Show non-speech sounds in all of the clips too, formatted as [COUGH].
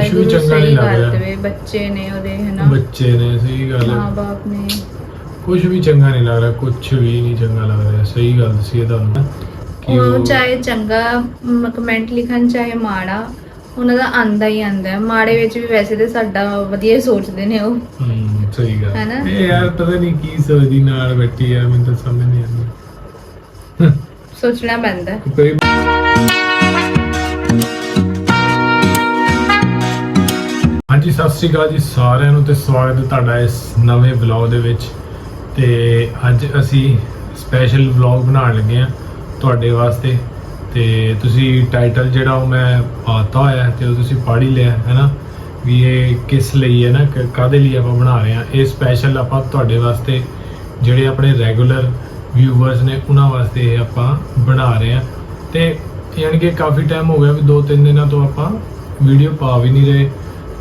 ਵਾਹਿਗੁਰੂ ਚੰਗਾ ਨਹੀਂ ਲੱਗ ਰਿਹਾ। ਦੇਵੇ ਬੱਚੇ ਨੇ ਉਹਦੇ ਹਨਾ? ਬੱਚੇ ਨੇ ਸਹੀ ਗੱਲ ਮਾਂ ਹੈ। ਬਾਪ ਨੇ। ਕੁਝ ਵੀ ਚੰਗਾ ਨਹੀਂ ਲੱਗ ਰਿਹਾ ਕੁਝ ਵੀ ਨਹੀਂ ਚੰਗਾ ਲੱਗ ਰਿਹਾ ਸਹੀ ਗੱਲ ਦੱਸੀ ਇਹ ਤੁਹਾਨੂੰ। ਕਿ ਉਹ ਚਾਹੇ ਚੰਗਾ ਕਮੈਂਟ ਲਿਖਣ ਚਾਹੇ ਮਾੜਾ ਉਹਨਾਂ ਦਾ ਆਂਦਾ ਹੀ ਆਂਦਾ ਹੈ। ਮਾੜੇ ਵਿੱਚ ਵੀ ਵੈਸੇ ਤੇ ਸਾਡਾ ਵਧੀਆ ਹੀ ਸੋਚਦੇ ਨੇ ਉਹ। ਹਮ, ਸਹੀ ਗੱਲ। ਹੈਨਾ? ਇਹ ਯਾਰ ਪਤਾ ਨਹੀਂ ਕੀ ਸੋਚਦੀ ਨਾਲ ਬੈਠੀ ਯਾਰ ਮੈਨੂੰ ਤਾਂ ਸਮਝ ਨਹੀਂ ਆਉਂਦੀ। ਸੋਚਣਾ ਪੈਂਦਾ ਹੈ। ਕੋਈ ਹਾਂਜੀ, ਸਤਿ ਸ੍ਰੀ ਅਕਾਲ ਜੀ ਸਾਰਿਆਂ ਨੂੰ ਤੇ ਸਵਾਗਤ ਹੈ ਤੁਹਾਡਾ ਇਸ ਨਵੇਂ ਵਲੌਗ ਦੇ ਵਿੱਚ। ਤੇ ਅੱਜ ਅਸੀਂ ਸਪੈਸ਼ਲ ਵਲੌਗ ਬਣਾਉਣ ਲੱਗੇ ਆ ਤੁਹਾਡੇ ਵਾਸਤੇ। ਤੇ ਤੁਸੀਂ ਟਾਈਟਲ ਜਿਹੜਾ ਉਹ ਮੈਂ ਪਾਤਾ ਹੋਇਆ ਹੈ ਤੇ ਉਹ ਤੁਸੀਂ ਪੜ੍ਹ ਹੀ ਲਿਆ ਹੈ ਨਾ? ਵੀ ਇਹ ਕਿਸ ਲਈ ਹੈ ਨਾ, ਕ- ਕਾਹਦੇ ਲਈ ਆਪਾਂ ਬਣਾ ਰਹੇ ਆ ਇਹ ਸਪੈਸ਼ਲ ਆਪਾਂ ਤੁਹਾਡੇ ਵਾਸਤੇ ਜਿਹੜੇ ਆਪਣੇ ਰੈਗੂਲਰ ਵਿਊਵਰਸ ਨੇ, ਉਹਨਾਂ ਵਾਸਤੇ ਇਹ ਆਪਾਂ ਬਣਾ ਰਹੇ ਆ ਤੇ ਯਾਨੀ ਕਿ ਕਾਫੀ ਟਾਈਮ ਹੋ ਗਿਆ ਵੀ 2-3 ਦਿਨਾਂ ਤੋਂ ਆਪਾਂ ਵੀਡੀਓ ਪਾ ਵੀ ਨਹੀਂ ਰਹੇ।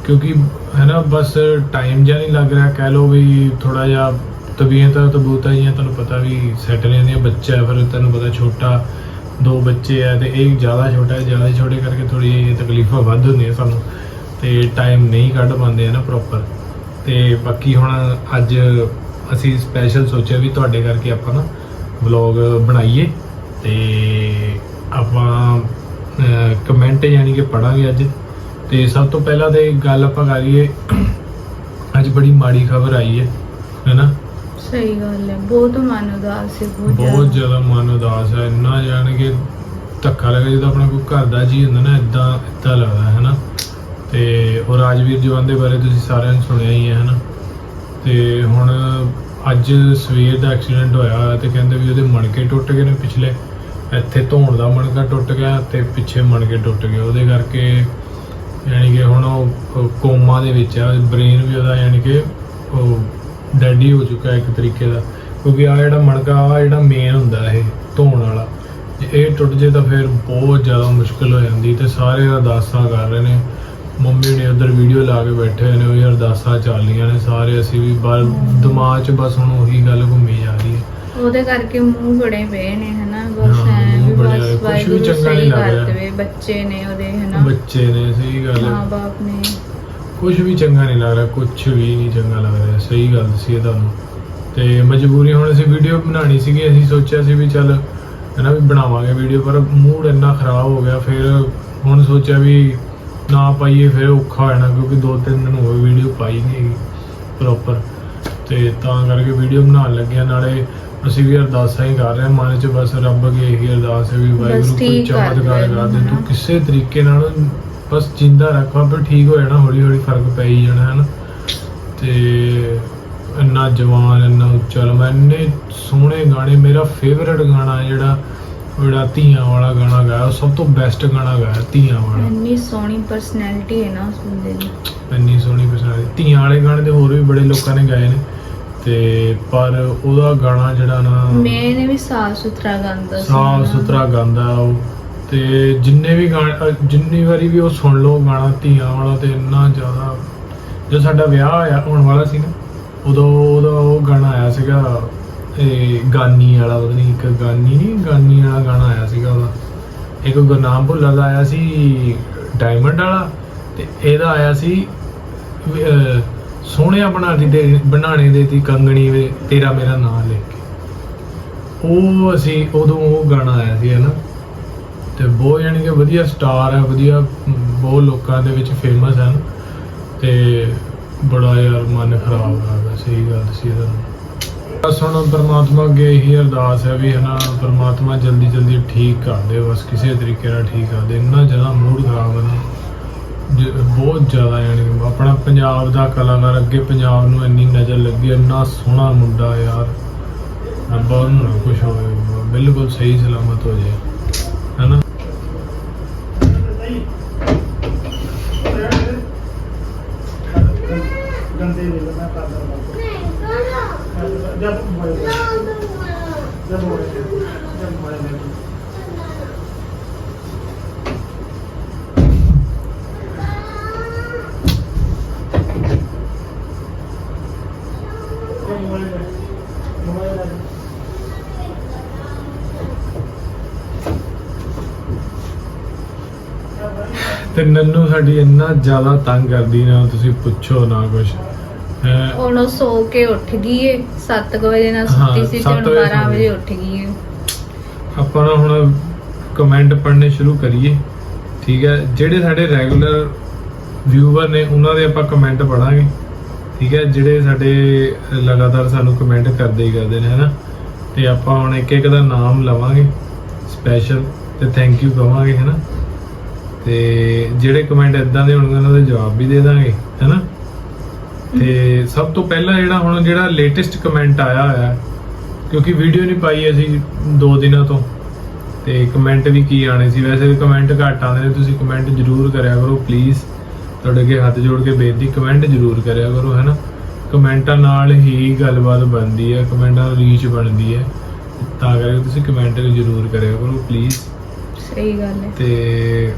ਕਿਉਂਕਿ, ਹੈ ਨਾ, ਬਸ ਟਾਈਮ ਜਿਹਾ ਨਹੀਂ ਲੱਗ ਰਿਹਾ, ਕਹਿ ਲਓ ਵੀ ਥੋੜਾ ਜਿਹਾ ਤਬੀਅਤਾਂ ਤਬੂਤਾਂ ਜੀਆਂ ਤੁਹਾਨੂੰ ਪਤਾ ਵੀ ਸੈੱਟ ਨਹੀਂ ਬੱਚਾ ਹੈ, ਫਿਰ ਤੁਹਾਨੂੰ ਪਤਾ ਛੋਟਾ ਦੋ ਬੱਚੇ ਆ ਤੇ ਇਹ ਜ਼ਿਆਦਾ ਛੋਟਾ ਹੈ, ਜ਼ਿਆਦਾ ਛੋਟੇ ਕਰਕੇ ਥੋੜੀ ਤਕਲੀਫਾਂ ਵੱਧ ਹੁੰਦੀਆਂ ਸਾਨੂੰ ਤੇ ਟਾਈਮ ਨਹੀਂ ਕੱਢ ਪਾਉਂਦੇ ਆ ਨਾ ਪ੍ਰੋਪਰ ਤੇ ਬਾਕੀ ਹੁਣ ਅੱਜ ਅਸੀਂ ਸਪੈਸ਼ਲ ਸੋਚਿਆ ਵੀ ਤੁਹਾਡੇ ਕਰਕੇ ਆਪਾਂ ਨਾ ਵਲੌਗ ਬਣਾਈਏ ਤੇ ਆਪਾਂ ਕਮੈਂਟ ਯਾਨੀ ਕਿ ਪੜਾਂਗੇ ਅੱਜ। ਤੇ ਸਭ ਤੋਂ ਪਹਿਲਾਂ ਤੇ ਗੱਲ ਆਪਾਂ ਕਰੀਏ ਅੱਜ ਬੜੀ ਮਾੜੀ ਖਬਰ ਆਈ ਹੈ ਹੈਨਾ? ਸਹੀ ਗੱਲ ਹੈ ਬਹੁਤ ਮਨ ਉਦਾਸ ਹੈ ਬਹੁਤ ਜ਼ਿਆਦਾ। ਮਨ ਉਦਾਸ ਹੈ ਇੰਨਾ ਜਾਣ ਕੇ ਧੱਕਾ ਲੱਗਾ ਜਦੋਂ ਆਪਣਾ ਕੋਈ ਘਰ ਦਾ ਜੀ ਹੁੰਦਾ ਨਾ ਇਦਾਂ ਇਦਾਂ ਲੱਗਦਾ ਹੈ ਨਾ ਤੇ ਉਹ ਰਾਜਵੀਰ ਜਵਾਨ ਦੇ ਬਾਰੇ ਤੁਸੀਂ ਸਾਰਿਆਂ ਨੇ ਸੁਣਿਆ ਹੀ ਹੈ ਹਨਾ? ਤੇ ਹੁਣ ਅੱਜ ਸਵੇਰ ਦਾ ਐਕਸੀਡੈਂਟ ਹੋਇਆ ਤੇ ਕਹਿੰਦੇ ਵੀ ਉਹਦੇ ਮਣਕੇ ਟੁੱਟ ਗਏ ਨੇ ਪਿਛਲੇ। ਇੱਥੇ ਧੌਣ ਦਾ ਮਣਕਾ ਟੁੱਟ ਗਿਆ ਤੇ ਪਿੱਛੇ ਮਣਕੇ ਟੁੱਟ ਗਏ। ਉਹਦੇ ਕਰਕੇ ਯਾਨੀ ਕਿ ਹੁਣ ਉਹ ਕੋਮਾ ਦੇ ਵਿੱਚ ਆ ਬ੍ਰੇਨ ਵੀ ਉਹਦਾ ਯਾਨੀ ਕਿ ਉਹ ਡੈਡੀ ਹੋ ਚੁੱਕਾ ਇੱਕ ਤਰੀਕੇ ਦਾ। ਕਿਉਂਕਿ ਆ ਜਿਹੜਾ ਮਣਕਾ ਆ ਜਿਹੜਾ ਮੇਨ ਹੁੰਦਾ ਇਹ ਧੌਣ ਵਾਲਾ ਜੇ ਇਹ ਟੁੱਟ ਜੇ ਤਾਂ ਫਿਰ ਬਹੁਤ ਜ਼ਿਆਦਾ ਮੁਸ਼ਕਲ ਹੋ ਜਾਂਦੀ ਤੇ ਸਾਰੇ ਅਰਦਾਸਾਂ ਕਰ ਰਹੇ ਨੇ। ਮੰਮੀ ਨੇ ਉਧਰ ਵੀਡੀਓ ਲਾ ਕੇ ਬੈਠੇ ਨੇ ਉਹ ਅਰਦਾਸਾਂ ਚੱਲ ਰਹੀਆਂ ਨੇ ਸਾਰੇ ਅਸੀਂ ਵੀ ਬਾਹਰ ਦਿਮਾਗ 'ਚ ਬਸ ਹੁਣ ਉਹੀ ਗੱਲ ਘੁੰਮੀ ਜਾ ਰਹੀ ਹੈ। ਉਹਦੇ ਕਰਕੇ ਮੂੰਹ ਬੜੇ ਪਏ ਨੇ ਹਨਾ ਬਸ ਹਾਂ, ਐ ਮੂੰਹ ਵੀ ਚੰਗਾ ਨਹੀਂ ਲੱਗ ਰਿਹਾ। ਬੱਚੇ ਨੇ ਉਹਦੇ ਹਨਾ? ਬੱਚੇ ਨੇ ਸਹੀ ਗੱਲ ਹੈ ਬਾਪ ਨੇ। ਕੁਝ ਵੀ ਚੰਗਾ ਨਹੀਂ ਲੱਗ ਰਿਹਾ ਕੁਝ ਵੀ ਨਹੀਂ ਚੰਗਾ ਲੱਗ ਰਿਹਾ ਸਹੀ ਗੱਲ ਸੀ ਇਹ ਤੁਹਾਨੂੰ ਤੇ ਮਜਬੂਰੀ ਹੁਣ ਅਸੀਂ ਵੀਡੀਓ ਬਣਾਣੀ ਸੀਗੀ ਅਸੀਂ ਸੋਚਿਆ ਸੀ ਵੀ ਚੱਲ ਹੈ ਨਾ ਵੀ ਬਣਾਵਾਂਗੇ ਵੀਡੀਓ ਪਰ ਮੂਡ ਇੰਨਾ ਖਰਾਬ ਹੋ ਗਿਆ ਫਿਰ ਹੁਣ ਸੋਚਿਆ ਵੀ ਨਾ ਪਾਈਏ ਫਿਰ ਔਖਾ ਹੋ ਜਾਣਾ ਕਿਉਂਕਿ ਦੋ ਤਿੰਨ ਦਿਨ ਹੋ ਗਏ ਵੀਡੀਓ ਪਾਈ ਨਹੀਂ ਹੈਗੀ ਪ੍ਰੋਪਰ ਤੇ ਤਾਂ ਕਰਕੇ ਵੀਡੀਓ ਬਣਾਉਣ ਲੱਗਿਆ ਨਾਲੇ ਅਸੀਂ ਵੀ ਅਰਦਾਸਾਂ ਹੀ ਕਰ ਰਹੇ ਹਾਂ ਮਨ 'ਚ ਬਸ ਰੱਬ ਅੱਗੇ ਇਹੀ ਅਰਦਾਸ ਹੈ ਵੀ ਵਾਹਿਗੁਰੂ ਕੋਈ ਠੀਕ ਕਰ ਚਮਤਕਾਰ ਦੇ ਕਰ ਦੇ ਤੂੰ ਹਨਾ। ਕਿਸੇ ਤਰੀਕੇ ਨਾਲ ਬਸ ਜਿੰਦਾ ਰੱਖੋ ਆਪੇ ਠੀਕ ਹੋ ਜਾਣਾ ਹੌਲੀ ਹੌਲੀ ਫ਼ਰਕ ਪੈ ਹੀ ਜਾਣਾ ਹੈ ਨਾ ਤੇ ਇੰਨਾ ਜਵਾਨ ਇੰਨਾ ਉੱਚਾ ਲੰਮਾ ਇੰਨੇ ਸੋਹਣੇ ਗਾਣੇ ਮੇਰਾ ਫੇਵਰਿਟ ਗਾਣਾ ਜਿਹੜਾ ਜਿਹੜਾ ਧੀਆਂ ਵਾਲਾ ਗਾਣਾ ਗਾਇਆ ਉਹ ਸਭ ਤੋਂ ਬੈਸਟ ਗਾਣਾ ਗਾਇਆ ਧੀਆਂ ਵਾਲਾ। ਇੰਨੀ ਸੋਹਣੀ ਪਰਸਨੈਲਿਟੀ ਹੈ ਨਾ ਉਸ ਬੰਦੇ ਦੀ। ਇੰਨੀ ਸੋਹਣੀ ਪਰਸਨੈਲਿਟੀ ਧੀਆਂ ਵਾਲੇ ਗਾਣੇ ਤੇ ਹੋਰ ਵੀ ਬੜੇ ਲੋਕਾਂ ਨੇ ਗਾਏ ਨੇ। ਤੇ ਪਰ ਉਹਦਾ ਗਾਣਾ ਜਿਹੜਾ ਨਾ ਮੈਂ ਵੀ ਸਾਫ਼ ਸੁਥਰਾ ਗਾਉਂਦਾ ਸੀ ਸਾਫ਼। ਸੁਥਰਾ ਗਾਉਂਦਾ ਉਹ ਤੇ ਜਿੰਨੇ ਵੀ ਗਾਣੇ ਜਿੰਨੀ ਵਾਰੀ ਵੀ ਉਹ ਸੁਣ ਲਓ ਗਾਣਾ ਧੀਆਂ ਵਾਲਾ ਤੇ ਇੰਨਾ ਜ਼ਿਆਦਾ ਜੋ ਸਾਡਾ ਵਿਆਹ ਆਇਆ ਹੋਣ ਵਾਲਾ ਸੀ ਨਾ ਉਦੋਂ ਉਹਦਾ ਉਹ ਗਾਣਾ ਆਇਆ ਸੀਗਾ ਇਹ ਗਾਨੀ ਵਾਲਾ ਪਤਾ ਨਹੀਂ ਇੱਕ ਗਾਨੀ ਨਹੀਂ ਗਾਨੀ ਵਾਲਾ ਗਾਣਾ ਆਇਆ ਸੀਗਾ ਉਹਦਾ ਇੱਕ ਗੁਰਨਾਮ ਭੁੱਲਰ ਦਾ ਆਇਆ ਸੀ ਡਾਇਮੰਡ ਵਾਲਾ ਤੇ ਇਹਦਾ ਆਇਆ ਸੀ ਸੋਹਣਿਆ ਬਣਾ ਦੀ ਦੇ ਬਣਾਣੇ ਦੇ ਤੀ ਕੰਗਣੀ ਵੇ, ਤੇਰਾ ਮੇਰਾ ਨਾਮ ਲੈ ਕੇ। ਉਹ ਅਸੀਂ ਉਦੋਂ ਉਹ ਗਾਣਾ ਆਇਆ ਸੀ ਹੈ ਨਾ ਤੇ ਬਹੁਤ ਯਾਨੀ ਕਿ ਵਧੀਆ ਸਟਾਰ ਹੈ ਵਧੀਆ ਬਹੁਤ ਲੋਕਾਂ ਦੇ ਵਿੱਚ ਫੇਮਸ ਹਨ ਤੇ ਬੜਾ ਯਾਰ ਮਨ ਖਰਾਬ ਹੋ ਸਹੀ ਗੱਲ ਸੀ ਇਹਦਾ। ਬਸ ਹੁਣ ਪਰਮਾਤਮਾ ਅੱਗੇ ਇਹੀ ਅਰਦਾਸ ਹੈ ਵੀ, ਹਨਾ, ਪਰਮਾਤਮਾ ਜਲਦੀ ਜਲਦੀ ਠੀਕ ਕਰ ਦੇ, ਬਸ ਕਿਸੇ ਤਰੀਕੇ ਨਾਲ ਠੀਕ ਕਰ ਦੇ। ਇੰਨਾ ਜ਼ਿਆਦਾ ਮੂਡ ਖਰਾਬ ਹੈ ਨਾ। ਜ- ਬਹੁਤ ਜ਼ਿਆਦਾ ਯਾਨੀ ਕਿ ਆਪਣਾ ਪੰਜਾਬ ਦਾ ਕਲਾਕਾਰ ਅੱਗੇ ਪੰਜਾਬ ਨੂੰ ਇੰਨੀ ਨਜ਼ਰ ਲੱਗੀ ਇੰਨਾ ਸੋਹਣਾ ਮੁੰਡਾ ਯਾਰ। ਰੱਬਾ ਉਹਨੂੰ ਨਾ ਕੁਛ ਹੋਵੇ ਬਿਲਕੁਲ ਸਹੀ ਸਲਾਮਤ ਹੋ ਜਾਏ ਹੈਨਾ? ਗੰਦੇ ਦੇ ਮੈਂ ਕਰ ਦਵਾਂ ਜਦ ਮੋਏ ਜਦ ਮੋਏ ਤੇ ਨੰਨੂ ਸਾਡੀ ਇੰਨਾ ਜ਼ਿਆਦਾ ਤੰਗ ਕਰਦੀ ਨਾ ਤੁਸੀਂ ਪੁੱਛੋ ਨਾ ਕੁਛ। ਹੈਂ, ਹੁਣ ਉਹ ਸੋ ਕੇ ਉੱਠ ਗਈ ਏ 7 ਵਜੇ ਨਾਲ ਹਾਂ, ਸੁੱਤੀ ਸੀ ਤੇ ਸੱਤ ਹੁਣ ਵਜੇ 12 ਸੌਂ ਵਜੇ। ਉੱਠ ਗਈ ਏ। ਆਪਾਂ ਨਾ ਹੁਣ ਕਮੈਂਟ ਪੜ੍ਹਨੇ ਸ਼ੁਰੂ ਕਰੀਏ। ਠੀਕ ਹੈ? ਜਿਹੜੇ ਸਾਡੇ ਰੈਗੂਲਰ ਵਿਊਵਰ ਨੇ ਉਹਨਾਂ ਦੇ ਆਪਾਂ ਕਮੈਂਟ ਪੜਾਂਗੇ ਠੀਕ ਹੈ? ਜਿਹੜੇ ਸਾਡੇ ਲਗਾਤਾਰ ਸਾਨੂੰ ਕਮੈਂਟ ਕਰਦੇ ਹੀ ਕਰਦੇ ਨੇ ਹਨਾ? ਤੇ ਆਪਾਂ ਹੁਣ ਇੱਕ ਇੱਕ ਦਾ ਨਾਮ ਲਵਾਂਗੇ। ਸਪੈਸ਼ਲ ਤੇ ਥੈਂਕ ਯੂ ਕਵਾਂਗੇ ਹਨਾ? ਤੇ ਜਿਹੜੇ ਕਮੈਂਟ ਇਦਾਂ ਦੇ ਹੋਣਗੇ ਉਹਨਾਂ ਦੇ ਜਵਾਬ ਵੀ ਦੇ ਦਾਂਗੇ ਹਨਾ? ਤੇ ਸਭ ਤੋਂ ਪਹਿਲਾਂ ਜਿਹੜਾ ਹੁਣ ਜਿਹੜਾ ਲੇਟੈਸਟ ਕਮੈਂਟ ਆਇਆ ਹੋਇਆ ਕਿਉਂਕਿ ਵੀਡੀਓ ਨਹੀਂ ਪਾਈ ਅਸੀਂ 2 ਦਿਨਾਂ ਤੋਂ ਤੇ ਕਮੈਂਟ ਵੀ ਕੀ ਆਣੇ ਸੀ? ਵੈਸੇ ਕਮੈਂਟ ਘੱਟ ਆਉਂਦੇ ਨੇ ਤੁਸੀਂ ਕਮੈਂਟ ਜ਼ਰੂਰ ਕਰਿਆ ਕਰੋ ਪਲੀਜ਼ ਤੁਹਾਡੇ ਅੱਗੇ ਹੱਥ ਜੋੜ ਕੇ ਬੇਨਤੀ ਕਮੈਂਟ ਜ਼ਰੂਰ ਕਰਿਆ ਕਰੋ ਹੈਨਾ? ਕਮੈਂਟਾਂ ਨਾਲ ਹੀ ਗੱਲਬਾਤ ਬਣਦੀ ਹੈ ਕਮੈਂਟਾਂ ਨਾਲ ਰੀਚ ਬਣਦੀ ਹੈ। ਤਾਂ ਕਰਕੇ ਤੁਸੀਂ ਕਮੈਂਟ ਜ਼ਰੂਰ ਕਰਿਆ ਕਰੋ ਪਲੀਜ਼ ਸਹੀ ਗੱਲ ਹੈ। ਤੇ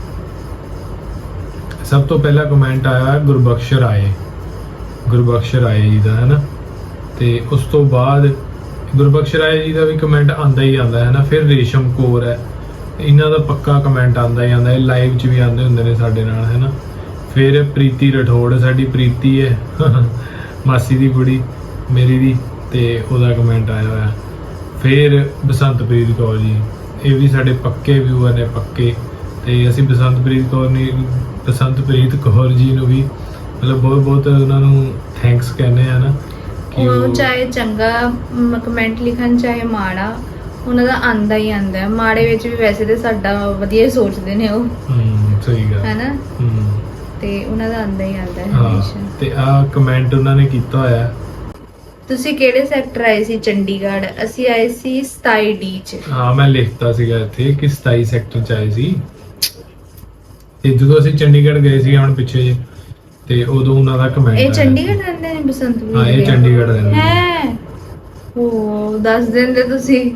ਸਭ ਤੋਂ ਪਹਿਲਾ ਕਮੈਂਟ ਆਇਆ ਗੁਰਬਖਸ਼ ਰਾਏ। ਗੁਰਬਖਸ਼ ਰਾਏ ਜੀ ਦਾ ਹੈ ਨਾ ਤੇ ਉਸ ਤੋਂ ਬਾਅਦ ਗੁਰਬਖਸ਼ ਰਾਏ ਜੀ ਦਾ ਵੀ ਕਮੈਂਟ ਆਂਦਾ ਹੀ ਆਂਦਾ ਹੈ ਨਾ ਫਿਰ ਰੇਸ਼ਮ ਕੌਰ ਹੈ। ਇਹਨਾਂ ਦਾ ਪੱਕਾ ਕਮੈਂਟ ਆਂਦਾ ਹੀ ਆਂਦਾ ਇਹ ਲਾਈਵ 'ਚ ਵੀ ਆਂਦੇ ਹੁੰਦੇ ਨੇ ਸਾਡੇ ਨਾਲ ਹੈ ਨਾ ਫਿਰ ਪ੍ਰੀਤੀ ਰਠੋੜ, ਸਾਡੀ ਪ੍ਰੀਤੀ ਹੈ। [LAUGHS] ਮਾਸੀ ਦੀ ਕੁੜੀ, ਮੇਰੀ ਦੀ ਤੇ ਉਹਦਾ ਕਮੈਂਟ ਆਇਆ ਹੋਇਆ। ਫਿਰ ਬਸੰਤਪ੍ਰੀਤ ਕੌਰ ਜੀ, ਇਹ ਵੀ ਸਾਡੇ ਪੱਕੇ ਵਿਊਅਰ ਨੇ, ਪੱਕੇ। ਤੇ ਅਸੀਂ ਬਸੰਤਪ੍ਰੀਤ ਕੌਰ ਨੇ ਬਸੰਤਪ੍ਰੀਤ ਕੌਰ ਜੀ ਨੂੰ ਵੀ ਮਤਲਬ ਬਹੁਤ ਬਹੁਤ ਉਹਨਾਂ ਨੂੰ ਥੈਂਕਸ ਕਹਿੰਦੇ ਆ ਨਾ ਕਿ ਉਹ ਚਾਹੇ ਚੰਗਾ ਕਮੈਂਟ ਲਿਖਣ ਚਾਹੇ ਮਾੜਾ ਉਹਨਾਂ ਦਾ ਆਂਦਾ ਹੀ ਆਂਦਾ ਹੈ। ਮਾੜੇ ਵਿੱਚ ਵੀ ਵੈਸੇ ਤੇ ਸਾਡਾ ਵਧੀਆ ਹੀ ਸੋਚਦੇ ਨੇ ਉਹ। ਹਮ, ਸਹੀ ਗੱਲ। ਹੈਨਾ? ਹਮ, ਤੇ ਉਹਨਾਂ ਦਾ ਆਂਦਾ ਹੀ ਆਂਦਾ ਹੈ ਹਾਂ ਹਮੇਸ਼ਾ। ਤੇ ਆ ਕਮੈਂਟ ਉਹਨਾਂ ਨੇ ਕੀਤਾ ਹੋਇਆ ਤੁਸੀਂ ਕਿਹੜੇ ਸੈਕਟਰ ਆਏ ਸੀ ਚੰਡੀਗੜ੍ਹ? ਅਸੀਂ ਆਏ ਸੀ 27 ਡੀ ਚ। ਹਾਂ ਮੈਂ ਲਿਖਤਾ ਸੀਗਾ ਇੱਥੇ ਕਿ 27 ਸੈਕਟਰ ਚ ਆਏ ਸੀ। ਤੇ ਜਦੋਂ ਅਸੀਂ ਚੰਡੀਗੜ੍ਹ ਗਏ ਸੀ ਹੁਣ ਪਿੱਛੇ ਜੇ ਤੇ ਉਦੋਂ ਉਹਨਾਂ ਦਾ ਕਮੈਂਟ ਇਹ ਚੰਡੀਗੜ੍ਹ ਰਹਿੰਦੇ ਨੇ ਬਸੰਤਪੁਰ ਹਾਂ ਇਹ ਚੰਡੀਗੜ੍ਹ ਰਹਿੰਦੇ ਨੇ। ਹੈ? ਉਹ ਦੱਸ ਦਿੰਦੇ ਤੁਸੀਂ।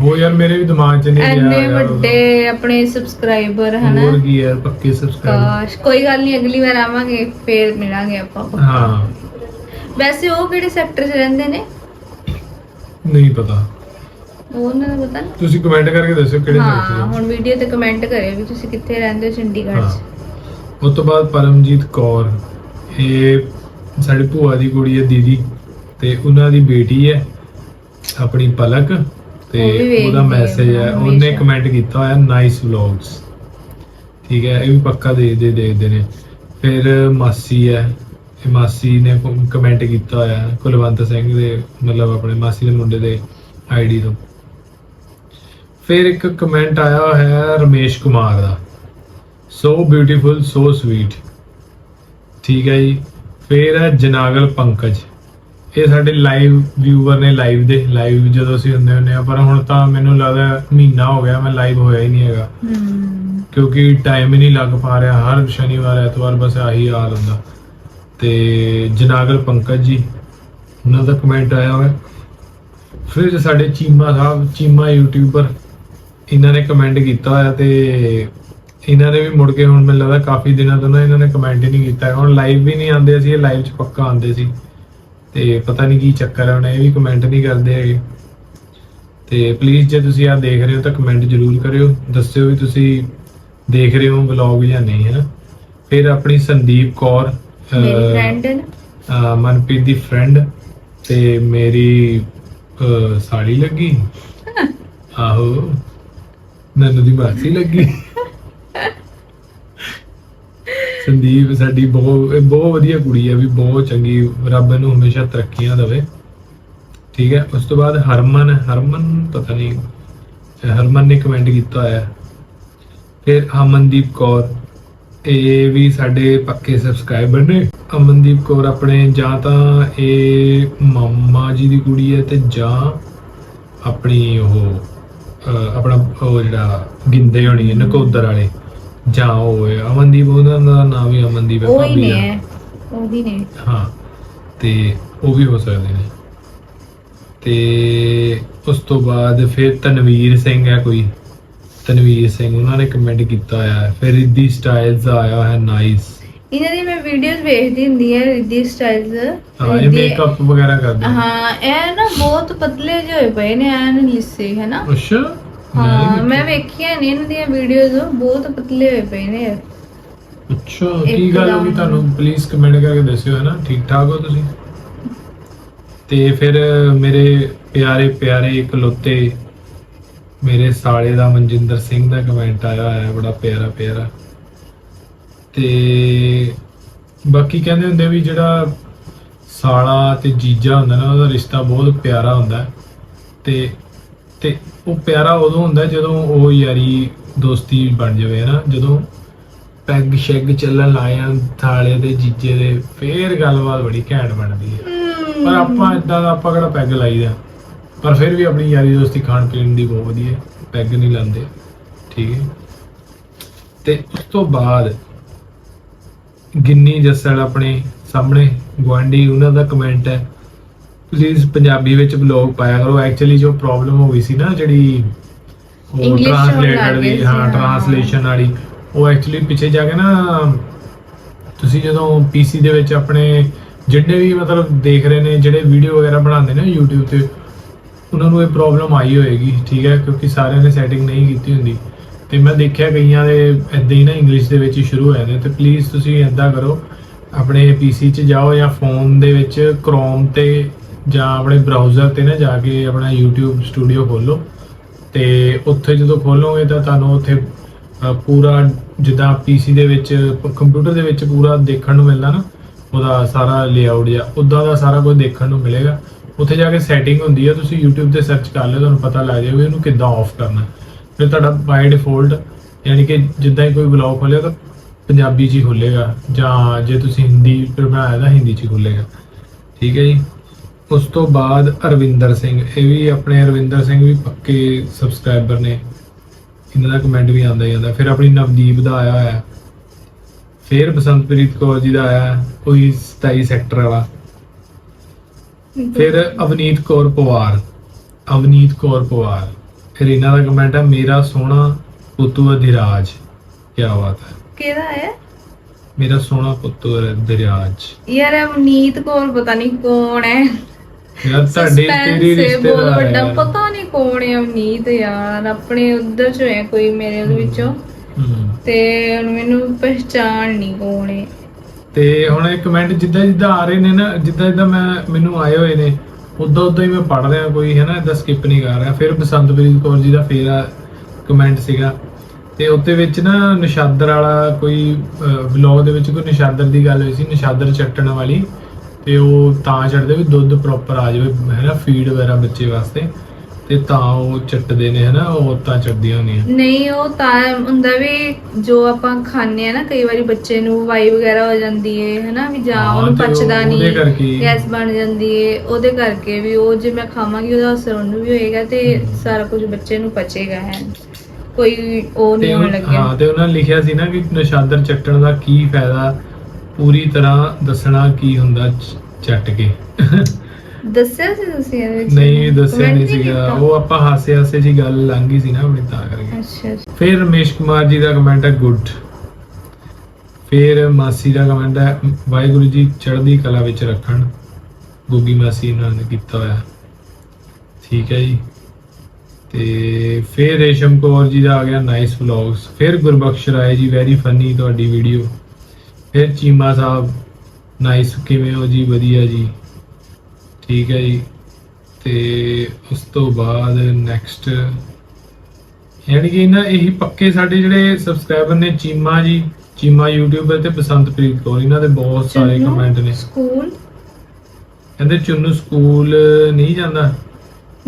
ਉਹ ਯਾਰ ਮੇਰੇ ਵੀ ਦਿਮਾਗ 'ਚ ਨਹੀਂ ਗਿਆ ਐਨੇ ਯਾਰ। ਵੱਡੇ ਆਪਣੇ ਸਬਸਕ੍ਰਾਈਬਰ ਹਨਾ? ਹੋਰ ਕੀ ਯਾਰ ਪੱਕੇ ਸਬਸਕ੍ਰਾਈਬ ਕਾਸ਼ ਕੋਈ ਗੱਲ ਨਹੀਂ ਅਗਲੀ ਵਾਰ ਆਵਾਂਗੇ ਫੇਰ ਮਿਲਾਂਗੇ ਆਪਾਂ ਹਾਂ। ਵੈਸੇ ਉਹ ਕਿਹੜੇ ਸੈਕਟਰ 'ਚ ਰਹਿੰਦੇ ਨੇ? ਨਹੀਂ ਪਤਾ। ਉਹਨਾਂ ਦਾ ਪਤਾ? ਨੀ? ਤੁਸੀਂ ਕਮੈਂਟ ਕਰਕੇ ਦੱਸਿਓ ਕਿਹੜੇ ਹਾਂ ਹੁਣ ਵੀਡੀਓ ਤੇ ਕਮੈਂਟ ਕਰਿਓ ਵੀ ਤੁਸੀਂ ਕਿੱਥੇ ਰਹਿੰਦੇ ਹੋ ਚੰਡੀਗੜ੍ਹ ਹਾਂ। 'ਚ। ਉਸ ਤੋਂ ਬਾਅਦ ਪਰਮਜੀਤ ਕੌਰ ਇਹ ਸਾਡੀ ਭੂਆ ਦੀ ਕੁੜੀ ਹੈ ਦੀਦੀ ਤੇ ਉਹਨਾਂ ਦੀ ਬੇਟੀ ਹੈ ਆਪਣੀ ਪਲਕ ਤੇ ਉਹ ਵੀ ਵੇਖਦੀ ਉਹਦਾ ਹੈ ਮੈਸੇਜ ਹੈ ਹਮੇਸ਼ਾ। ਉਹਨੇ ਕਮੈਂਟ ਕੀਤਾ ਹੋਇਆ ਨਾਈਸ ਵਲੌਗਸ ਠੀਕ ਹੈ ਇਹ ਵੀ ਪੱਕਾ ਦੇਖਦੇ ਦੇਖਦੇ ਨੇ। ਫਿਰ ਮਾਸੀ ਹੈ ਇਹ ਮਾਸੀ ਨੇ ਕਮੈਂਟ ਕੀਤਾ ਹੋਇਆ ਕੁਲਵੰਤ ਸਿੰਘ ਦੇ ਮਤਲਬ ਆਪਣੇ ਮਾਸੀ ਦੇ ਮੁੰਡੇ ਦੇ ਆਈਡੀ ਤੋਂ। ਫਿਰ ਇੱਕ ਕਮੈਂਟ ਆਇਆ ਹੈ ਰਮੇਸ਼ ਕੁਮਾਰ ਦਾ। ਸੋ ਬਿਊਟੀਫੁਲ ਸੋ ਸਵੀਟ ਠੀਕ ਹੈ ਜੀ। ਫਿਰ ਹੈ ਜਨਾਗਲ ਪੰਕਜ। ਇਹ ਸਾਡੇ ਲਾਈਵ ਵਿਊਅਰ ਨੇ ਲਾਈਵ ਦੇ। ਲਾਈਵ ਜਦੋਂ ਅਸੀਂ ਹੁੰਦੇ ਹੁੰਦੇ ਆ ਪਰ ਹੁਣ ਤਾਂ ਮੈਨੂੰ ਲੱਗਦਾ ਮਹੀਨਾ ਹੋ ਗਿਆ ਮੈਂ ਲਾਈਵ ਹੋਇਆ ਹੀ ਨਹੀਂ ਹੈਗਾ। ਕਿਉਂਕਿ ਟਾਈਮ ਹੀ ਨਹੀਂ ਲੱਗ ਪਾ ਰਿਹਾ। ਹਰ ਸ਼ਨੀਵਾਰ ਐਤਵਾਰ ਬਸ ਆਹੀ ਹਾਲ ਹੁੰਦਾ। ਤੇ ਜਨਾਗਲ ਪੰਕਜ ਜੀ ਉਹਨਾਂ ਦਾ ਕਮੈਂਟ ਆਇਆ ਹੋਇਆ। ਫਿਰ ਸਾਡੇ ਚੀਮਾ ਸਾਹਿਬ ਚੀਮਾ ਯੂਟਿਊਬਰ ਇਹਨਾਂ ਨੇ ਕਮੈਂਟ ਕੀਤਾ ਹੋਇਆ ਤੇ ਇਹਨਾਂ ਨੇ ਵੀ ਮੁੜ ਕੇ ਹੁਣ ਮੈਨੂੰ ਲੱਗਦਾ ਕਾਫੀ ਦਿਨਾਂ ਤੋਂ ਨਾ ਇਹਨਾਂ ਨੇ ਕਮੈਂਟ ਹੀ ਨਹੀਂ ਕੀਤਾ ਹੁਣ ਲਾਈਵ ਵੀ ਨਹੀਂ ਆਉਂਦੇ ਸੀ ਇਹ ਲਾਈਵ 'ਚ ਪੱਕਾ ਆਉਂਦੇ ਸੀ। ਤੇ ਪਤਾ ਨਹੀਂ ਕੀ ਚੱਕਰ ਹੈ ਹੁਣ ਇਹ ਵੀ ਕਮੈਂਟ ਨਹੀਂ ਕਰਦੇ ਹੈਗੇ। ਤੇ ਪਲੀਜ਼ ਜੇ ਤੁਸੀਂ ਆ ਦੇਖ ਰਹੇ ਹੋ ਤਾਂ ਕਮੈਂਟ ਜ਼ਰੂਰ ਕਰਿਓ। ਦੱਸਿਓ ਵੀ ਤੁਸੀਂ ਦੇਖ ਰਹੇ ਹੋ ਵਲੌਗ ਜਾਂ ਨਹੀਂ ਹੈ ਨਾ? ਫਿਰ ਆਪਣੀ ਸੰਦੀਪ ਕੌਰ ਮੇਰੀ ਫਰੈਂਡ ਮਨਪ੍ਰੀਤ ਦੀ ਫਰੈਂਡ ਤੇ ਮੇਰੀ ਸਾਲੀ ਲੱਗੀ। ਆਹੋ। ਨੰਨੂ ਦੀ ਮਾਸੀ [LAUGHS] ਲੱਗੀ। ਸੰਦੀਪ ਸਾਡੀ ਬਹੁਤ ਇਹ ਬਹੁਤ ਵਧੀਆ ਕੁੜੀ ਹੈ ਵੀ ਬਹੁਤ ਚੰਗੀ। ਰੱਬ ਨੂੰ ਹਮੇਸ਼ਾ ਤਰੱਕੀਆਂ ਦੇਵੇ। ਠੀਕ ਹੈ ਉਸ ਤੋਂ ਬਾਅਦ ਹਰਮਨ ਹਰਮਨ ਪਤਾ ਨਹੀਂ ਹਰਮਨ ਨੇ ਕਮੈਂਟ ਕੀਤਾ ਹੋਇਆ। ਹੈ। ਫਿਰ ਅਮਨਦੀਪ ਕੌਰ। ਇਹ ਵੀ ਸਾਡੇ ਪੱਕੇ ਸਬਸਕ੍ਰਾਈਬਰ ਨੇ। ਅਮਨਦੀਪ ਕੌਰ ਆਪਣੇ ਜਾਂ ਤਾਂ ਇਹ ਮਾਮਾ ਜੀ ਦੀ ਕੁੜੀ ਹੈ ਤੇ ਜਾਂ ਆਪਣੀ ਉਹ ਆਪਣਾ ਉਹ ਜਿਹੜਾ ਗਿੰਦੇ ਹੋਣੀ ਨਕੋਦਰ ਵਾਲੇ ਜਾਂ ਉਹ ਅਮਨਦੀਪ ਉਹਨਾਂ ਦਾ ਨਾਮ ਹੀ ਅਮਨਦੀਪ ਹੈ ਉਹ ਹੀ ਭਾਬੀ ਦਾ। ਉਹਦੀ ਨੇ। ਹਾਂ ਤੇ ਉਹ ਵੀ ਹੋ ਸਕਦੇ ਨੇ। ਤੇ ਉਸ ਤੋਂ ਬਾਅਦ ਫਿਰ ਤਨਵੀਰ ਸਿੰਘ ਹੈ ਕੋਈ। ਤਨਵੀਰ ਸਿੰਘ ਉਹਨਾਂ ਨੇ ਕਮੈਂਟ ਕੀਤਾ ਹੋਇਆ ਹੈ। ਫਿਰ ਰਿੱਧੀ ਸਟਾਈਲਸ ਦਾ ਆਇਆ ਹੈ ਨਾਈਸ। ਇਹਨਾਂ ਦੀ ਮੈਂ ਵੀਡੀਓਜ਼ ਵੇਖਦੀ ਹੁੰਦੀ ਹੈ ਰਿੱਧੀ ਸਟਾਈਲਸ। ਹਾਂ ਇਹ ਮੇਕਅਪ ਵਗੈਰਾ ਕਰਦੇ ਨੇ। ਹਾਂ ਇਹ ਨਾ ਬਹੁਤ ਪਤਲੇ ਜਿਹੇ ਹੋਏ ਪਏ ਨੇ ਐਨ ਲਿੱਸੇ ਹੈ ਨਾ? ਅੱਛਾ। ਹਾਂ ਮੈਂ ਵੇਖੀਆਂ ਨੇ ਇਹਨਾਂ ਦੀਆਂ ਵੀਡੀਓਜ਼ ਬਹੁਤ ਪਤਲੇ ਹੋਏ ਪਏ ਨੇ। ਅੱਛਾ ਕੀ ਗੱਲ ਹੋ ਗਈ। ਤੁਹਾਨੂੰ ਪਲੀਜ਼ ਕਮੈਂਟ ਕਰਕੇ ਦੱਸਿਓ ਹੈ ਨਾ? ਠੀਕ ਠਾਕ ਹੋ ਤੁਸੀਂ? ਤੇ ਫਿਰ ਮੇਰੇ ਪਿਆਰੇ ਪਿਆਰੇ ਇਕਲੌਤੇ ਮੇਰੇ ਸਾਲੇ ਦਾ ਮਨਜਿੰਦਰ ਸਿੰਘ ਦਾ ਕਮੈਂਟ ਆਇਆ ਹੋਇਆ ਹੈ ਬੜਾ ਪਿਆਰਾ ਪਿਆਰਾ। ਤੇ ਬਾਕੀ ਕਹਿੰਦੇ ਹੁੰਦੇ ਵੀ ਜਿਹੜਾ ਸਾਲਾ ਤੇ ਜੀਜਾ ਹੁੰਦਾ ਨਾ ਉਹਦਾ ਰਿਸ਼ਤਾ ਬਹੁਤ ਪਿਆਰਾ ਹੁੰਦਾ। ਤੇ ਤੇ ਉਹ ਪਿਆਰਾ ਉਦੋਂ ਹੁੰਦਾ ਜਦੋਂ ਉਹ ਯਾਰੀ ਦੋਸਤੀ ਬਣ ਜਾਵੇ ਨਾ ਜਦੋਂ ਪੈਗ ਸ਼ੈਗ ਚੱਲਣ ਲਾਇਆ ਥਾਲੇ ਦੇ ਜੀਜੇ ਦੇ ਫੇਰ ਗੱਲਬਾਤ ਬੜੀ ਘੈਂਟ ਬਣਦੀ ਹੈ। ਪਰ ਆਪਾਂ ਇਦਾਂ ਦਾ ਆਪਾਂ ਕਿਹੜਾ ਪੈਗ ਲਾਈਦਾ? ਪਰ ਫਿਰ ਵੀ ਆਪਣੀ ਯਾਰੀ ਦੋਸਤੀ ਖਾਣ ਪੀਣ ਦੀ ਬਹੁਤ ਵਧੀਆ। ਪੈਗ ਨਹੀਂ ਲਾਉਂਦੇ ਠੀਕ ਹੈ? ਤੇ ਉਸ ਤੋਂ ਬਾਅਦ ਗਿੰਨੀ ਜੱਸਲ ਆਪਣੇ ਸਾਹਮਣੇ ਗਵਾਂਢੀ ਉਹਨਾਂ ਦਾ ਕਮੈਂਟ ਹੈ ਪਲੀਜ਼ ਪੰਜਾਬੀ ਵਿੱਚ ਬਲੌਗ ਪਾਇਆ ਕਰੋ। ਐਕਚੁਅਲੀ ਜੋ ਪ੍ਰੋਬਲਮ ਹੋ ਗਈ ਸੀ ਨਾ ਜਿਹੜੀ ਉਹ English ਦੀ ਸੀ, ਹਾਂ ਹਾਂ। ਟ੍ਰਾਂਸਲੇਸ਼ਨ ਵਾਲੀ ਉਹ ਐਕਚੁਅਲੀ ਪਿੱਛੇ ਜਾ ਕੇ ਨਾ ਤੁਸੀਂ ਜਦੋਂ ਪੀਸੀ ਦੇ ਵਿੱਚ ਆਪਣੇ ਜਿਹੜੇ ਵੀ ਮਤਲਬ ਦੇਖ ਰਹੇ ਨੇ ਜਿਹੜੇ ਵੀਡੀਓ ਵਗੈਰਾ ਬਣਾਉਂਦੇ ਨੇ YouTube ਤੇ ਉਹਨਾਂ ਨੂੰ ਇਹ ਪ੍ਰੋਬਲਮ ਆਈ ਹੋਏਗੀ ਠੀਕ ਹੈ? ਕਿਉਂਕਿ ਸਾਰਿਆਂ ਨੇ ਸੈਟਿੰਗ ਨਹੀਂ ਕੀਤੀ ਹੁੰਦੀ। ਤੇ ਮੈਂ ਦੇਖਿਆ ਕਈਆਂ ਦੇ ਇਦਾਂ ਹੀ ਨਾ ਇੰਗਲਿਸ਼ ਦੇ ਵਿੱਚ ਹੀ ਸ਼ੁਰੂ ਹੋ ਜਾਂਦੇ ਤੇ ਪਲੀਜ਼ ਤੁਸੀਂ ਇਦਾਂ ਕਰੋ ਆਪਣੇ PC 'ਚ ਜਾਓ ਜਾਂ ਫੋਨ ਦੇ ਵਿੱਚ Chrome ਤੇ ਜਾਂ ਆਪਣੇ ਬਰਾਊਜ਼ਰ ਤੇ ਨਾ ਜਾ ਕੇ ਆਪਣਾ YouTube ਸਟੂਡੀਓ ਖੋਲੋ ਤੇ ਉੱਥੇ ਜਦੋਂ ਖੋਲੋਗੇ ਤਾਂ ਤੁਹਾਨੂੰ ਉੱਥੇ ਪੂਰਾ ਜਿੱਦਾਂ PC ਦੇ ਵਿੱਚ ਕੰਪਿਊਟਰ ਦੇ ਵਿੱਚ ਪੂਰਾ ਦੇਖਣ ਨੂੰ ਮਿਲਦਾ ਨਾ, ਉਹਦਾ ਸਾਰਾ ਲੇਆਊਟ ਜਾਂ ਉਦਾਂ ਦਾ ਸਾਰਾ ਕੁਝ ਦੇਖਣ ਨੂੰ ਮਿਲੇਗਾ। ਉੱਥੇ ਜਾ ਕੇ ਸੈਟਿੰਗ ਹੁੰਦੀ ਹੈ ਤੁਸੀਂ YouTube ਤੇ ਸਰਚ ਕਰ ਲਿਓ, ਤੁਹਾਨੂੰ ਪਤਾ ਲੱਗ ਜਾਏਗਾ ਵੀ ਇਹਨੂੰ ਕਿੱਦਾਂ ਆਫ ਕਰਨਾ। ਫਿਰ ਤੁਹਾਡਾ ਬਾਈ ਡਿਫਾਲਟ ਯਾਨੀ ਕਿ ਜਿੱਦਾਂ ਹੀ ਕੋਈ ਬਲੌਗ ਖੋਲਿਆ ਤਾਂ ਪੰਜਾਬੀ 'ਚ ਹੀ ਖੁੱਲੇਗਾ ਜਾਂ ਜੇ ਤੁਸੀਂ ਹਿੰਦੀ ਪਰ ਬਣਾਇਆ ਤਾਂ ਹਿੰਦੀ 'ਚ ਹੀ ਖੁੱਲੇਗਾ ਠੀਕ ਹੈ ਜੀ? ਉਸ ਤੋਂ ਬਾਅਦ ਅਰਵਿੰਦਰ ਸਿੰਘ ਇਹ ਵੀ ਆਪਣੇ ਅਰਵਿੰਦਰ ਸਿੰਘ ਵੀ ਪੱਕੇ ਸਬਸਕ੍ਰਾਈਬਰ ਨੇ। ਇਹਨਾਂ ਦਾ ਕਮੈਂਟ ਵੀ ਆਉਂਦਾ ਆਉਂਦਾ। ਫਿਰ ਆਪਣੀ ਨਵਦੀਪ ਦਾ ਆਇਆ ਹੋਇਆ। ਫਿਰ ਬਸੰਤਪ੍ਰੀਤ ਕੌਰ ਜੀ ਦਾ ਆਇਆ ਕੋਈ 27 ਸੈਕਟਰ ਵਾਲਾ। ਫਿਰ ਅਵਨੀਤ ਕੌਰ ਪਵਾਰ ਅਵਨੀਤ ਕੌਰ ਪਵਾਰ। ਫਿਰ ਇਹਨਾਂ ਦਾ ਕਮੈਂਟ ਹੈ ਮੇਰਾ ਸੋਹਣਾ ਪੁੱਤੂ ਅਧਿਰਾਜ। ਕੀ ਬਾਤ ਹੈ। ਕਿਹਦਾ ਹੈ ਮੇਰਾ ਸੋਹਣਾ ਪੁੱਤੂ ਅਧਿਰਾਜ। ਯਾਰ ਅਵਨੀਤ ਕੌਰ ਪਤਾ ਨਹੀਂ ਕੌਣ ਹੈ। ਯਾਰ ਤੁਹਾਡੇ ਤੇਰੀ ਹੈ, ਰਿਸ਼ਤੇ ਬਹੁਤ ਦਾ ਵੱਡਾ ਪਤਾ ਨਹੀਂ ਕੌਣ ਹੈ ਅਵਨੀਤ ਯਾਰ। ਆਪਣੇ ਉਧਰ ਚ ਹੈ ਕੋਈ ਮੇਰੇ ਉਹਦੇ ਵਿੱਚੋਂ। ਤੇ ਹੁਣ ਮੈਨੂੰ ਪਹਿਚਾਣ ਨਹੀਂ ਕੌਣ ਹੈ ਤੇ ਹੁਣ ਇਹ ਕਮੈਂਟ ਜਿੱਦਾਂ ਜਿੱਦਾਂ ਆ ਰਹੇ ਨੇ ਨਾ ਜਿੱਦਾਂ ਜਿੱਦਾਂ ਮੈਂ ਮੈਨੂੰ ਆਏ ਹੋਏ ਨੇ ਉਦਾਂ ਉਦਾਂ ਹੀ ਮੈਂ ਪੜ ਰਿਹਾ ਕੋਈ ਹੈ ਨਾ ਇਦਾਂ ਸਕਿਪ ਨਹੀਂ ਕਰ ਰਿਹਾ। ਫਿਰ ਬਸੰਤਪ੍ਰੀਤ ਕੌਰ ਜੀ ਦਾ ਫੇਰ ਕਮੈਂਟ ਸੀਗਾ। ਤੇ ਉੱਤੇ ਵਿੱਚ ਨਾ ਨਿਸ਼ਾਦਰ ਵਾਲਾ ਕੋਈ ਵਲੌਗ ਦੇ ਵਿੱਚ ਕੋਈ ਨਿਸ਼ਾਦਰ ਦੀ ਗੱਲ ਹੋਈ ਸੀ ਨਿਸ਼ਾਦਰ ਚੱਟਣ ਵਾਲੀ। ਤੇ ਉਹ ਤਾਂ ਚੜਦੇ ਵੀ ਦੁੱਧ ਪ੍ਰੋਪਰ ਆ ਜਾਵੇ ਹੈ ਨਾ ਫੀਡ ਵਗੈਰਾ ਬੱਚੇ ਵਾਸਤੇ ਤੇ ਤਾਂ ਉਹ ਚੱਟਦੇ ਨੇ ਹੈ ਨਾ ਉਹ ਤਾਂ ਚੜਦੀਆਂ ਹੁੰਦੀਆਂ। ਨਹੀਂ ਉਹ ਤਾਂ ਹੁੰਦਾ ਵੀ ਜੋ ਆਪਾਂ ਖਾਂਦੇ ਆ ਨਾ ਕਈ ਵਾਰੀ ਬੱਚੇ ਨੂੰ ਵਾਈ ਵਗੈਰਾ ਹੋ ਜਾਂਦੀ ਹੈ ਹਨਾ ਵੀ ਜਾਂ ਹਾਂ, ਉਹਨੂੰ ਤੇ ਉਹ- ਪਚਦਾ ਉਹਦੇ ਕਰਕੇ ਨਹੀਂ ਹੀ। ਗੈਸ ਬਣ ਜਾਂਦੀ ਹੈ ਉਹਦੇ ਕਰਕੇ ਵੀ ਉਹ ਜੇ ਮੈਂ ਖਾਵਾਂਗੀ ਉਹਦਾ ਅਸਰ ਉਹਨੂੰ ਵੀ ਹੋਏਗਾ ਤੇ ਸਾਰਾ ਕੁਝ ਬੱਚੇ ਨੂੰ ਪਚੇਗਾ ਹੈ। ਕੋਈ ਉਹ ਤੇ ਨਹੀਂ ਹੋਣ ਉਹ- ਲੱਗਿਆ। ਹਾਂ ਤੇ ਉਹਨਾਂ ਨੇ ਲਿਖਿਆ ਸੀ ਨਾ ਕਿ ਨਸ਼ਾਦਰ ਚੱਟਣ ਦਾ ਕੀ ਫਾਇਦਾ ਪੂਰੀ ਤਰ੍ਹਾਂ ਦੱਸਣਾ ਕੀ ਹੁੰਦਾ ਚੱਟ ਕੇ? ਦੱਸਿਆ ਸੀ ਤੁਸੀਂ ਇਹਦੇ ਵਿੱਚ? ਨਹੀਂ ਦੱਸਿਆ ਨਹੀਂ ਸੀਗਾ? ਉਹ ਆਪਾਂ ਹਾਸੇ ਹਾਸੇ ਜੀ ਗੱਲ ਲੰਘੀ ਸੀ ਨਾ ਆਪਣੀ ਤਾਂ ਕਰਕੇ। ਅੱਛਾ। ਫਿਰ ਰਮੇਸ਼ ਕੁਮਾਰ ਜੀ ਦਾ ਕਮੈਂਟ ਹੈ ਗੁੱਡ ਫਿਰ ਮਾਸੀ ਦਾ ਕਮੈਂਟ ਹੈ ਵਾਹਿਗੁਰੂ ਜੀ ਚੜ੍ਹਦੀ ਕਲਾ ਵਿੱਚ ਰੱਖਣ। ਗੁੱਗੀ ਮਾਸੀ ਇਹਨਾਂ ਨੇ ਕੀਤਾ ਹੋਇਆ। ਠੀਕ ਹੈ ਜੀ। ਤੇ ਫਿਰ ਰੇਸ਼ਮ ਕੌਰ ਜੀ ਦਾ ਆ ਗਿਆ ਨਾਈਸ ਵਲੌਗਸ ਫਿਰ ਗੁਰਬਖਸ਼ ਰਾਏ ਜੀ ਵੈਰੀ ਫਨੀ ਤੁਹਾਡੀ ਵੀਡੀਓ ਫਿਰ ਚੀਮਾ ਸਾਹਿਬ ਨਾਈਸ ਕਿਵੇਂ ਹੋ ਜੀ? ਵਧੀਆ ਜੀ। ਠੀਕ ਹੈ ਜੀ। ਤੇ ਉਸ ਤੋਂ ਬਾਅਦ ਨੈਕਸਟ ਯਾਨੀ ਕਿ ਇਹਨਾਂ ਇਹੀ ਪੱਕੇ ਸਾਡੇ ਜਿਹੜੇ ਸਬਸਕ੍ਰਾਈਬਰ ਨੇ ਚੀਮਾ ਜੀ ਚੀਮਾ ਯੂਟਿਊਬਰ ਤੇ ਬਸੰਤਪ੍ਰੀਤ ਕੌਰ ਇਹਨਾਂ ਦੇ ਬਹੁਤ ਸਾਰੇ ਕਮੈਂਟ ਨੇ। ਸਕੂਲ ਕਹਿੰਦੇ ਚੁੰਨੂ ਸਕੂਲ ਨਹੀਂ ਜਾਂਦਾ।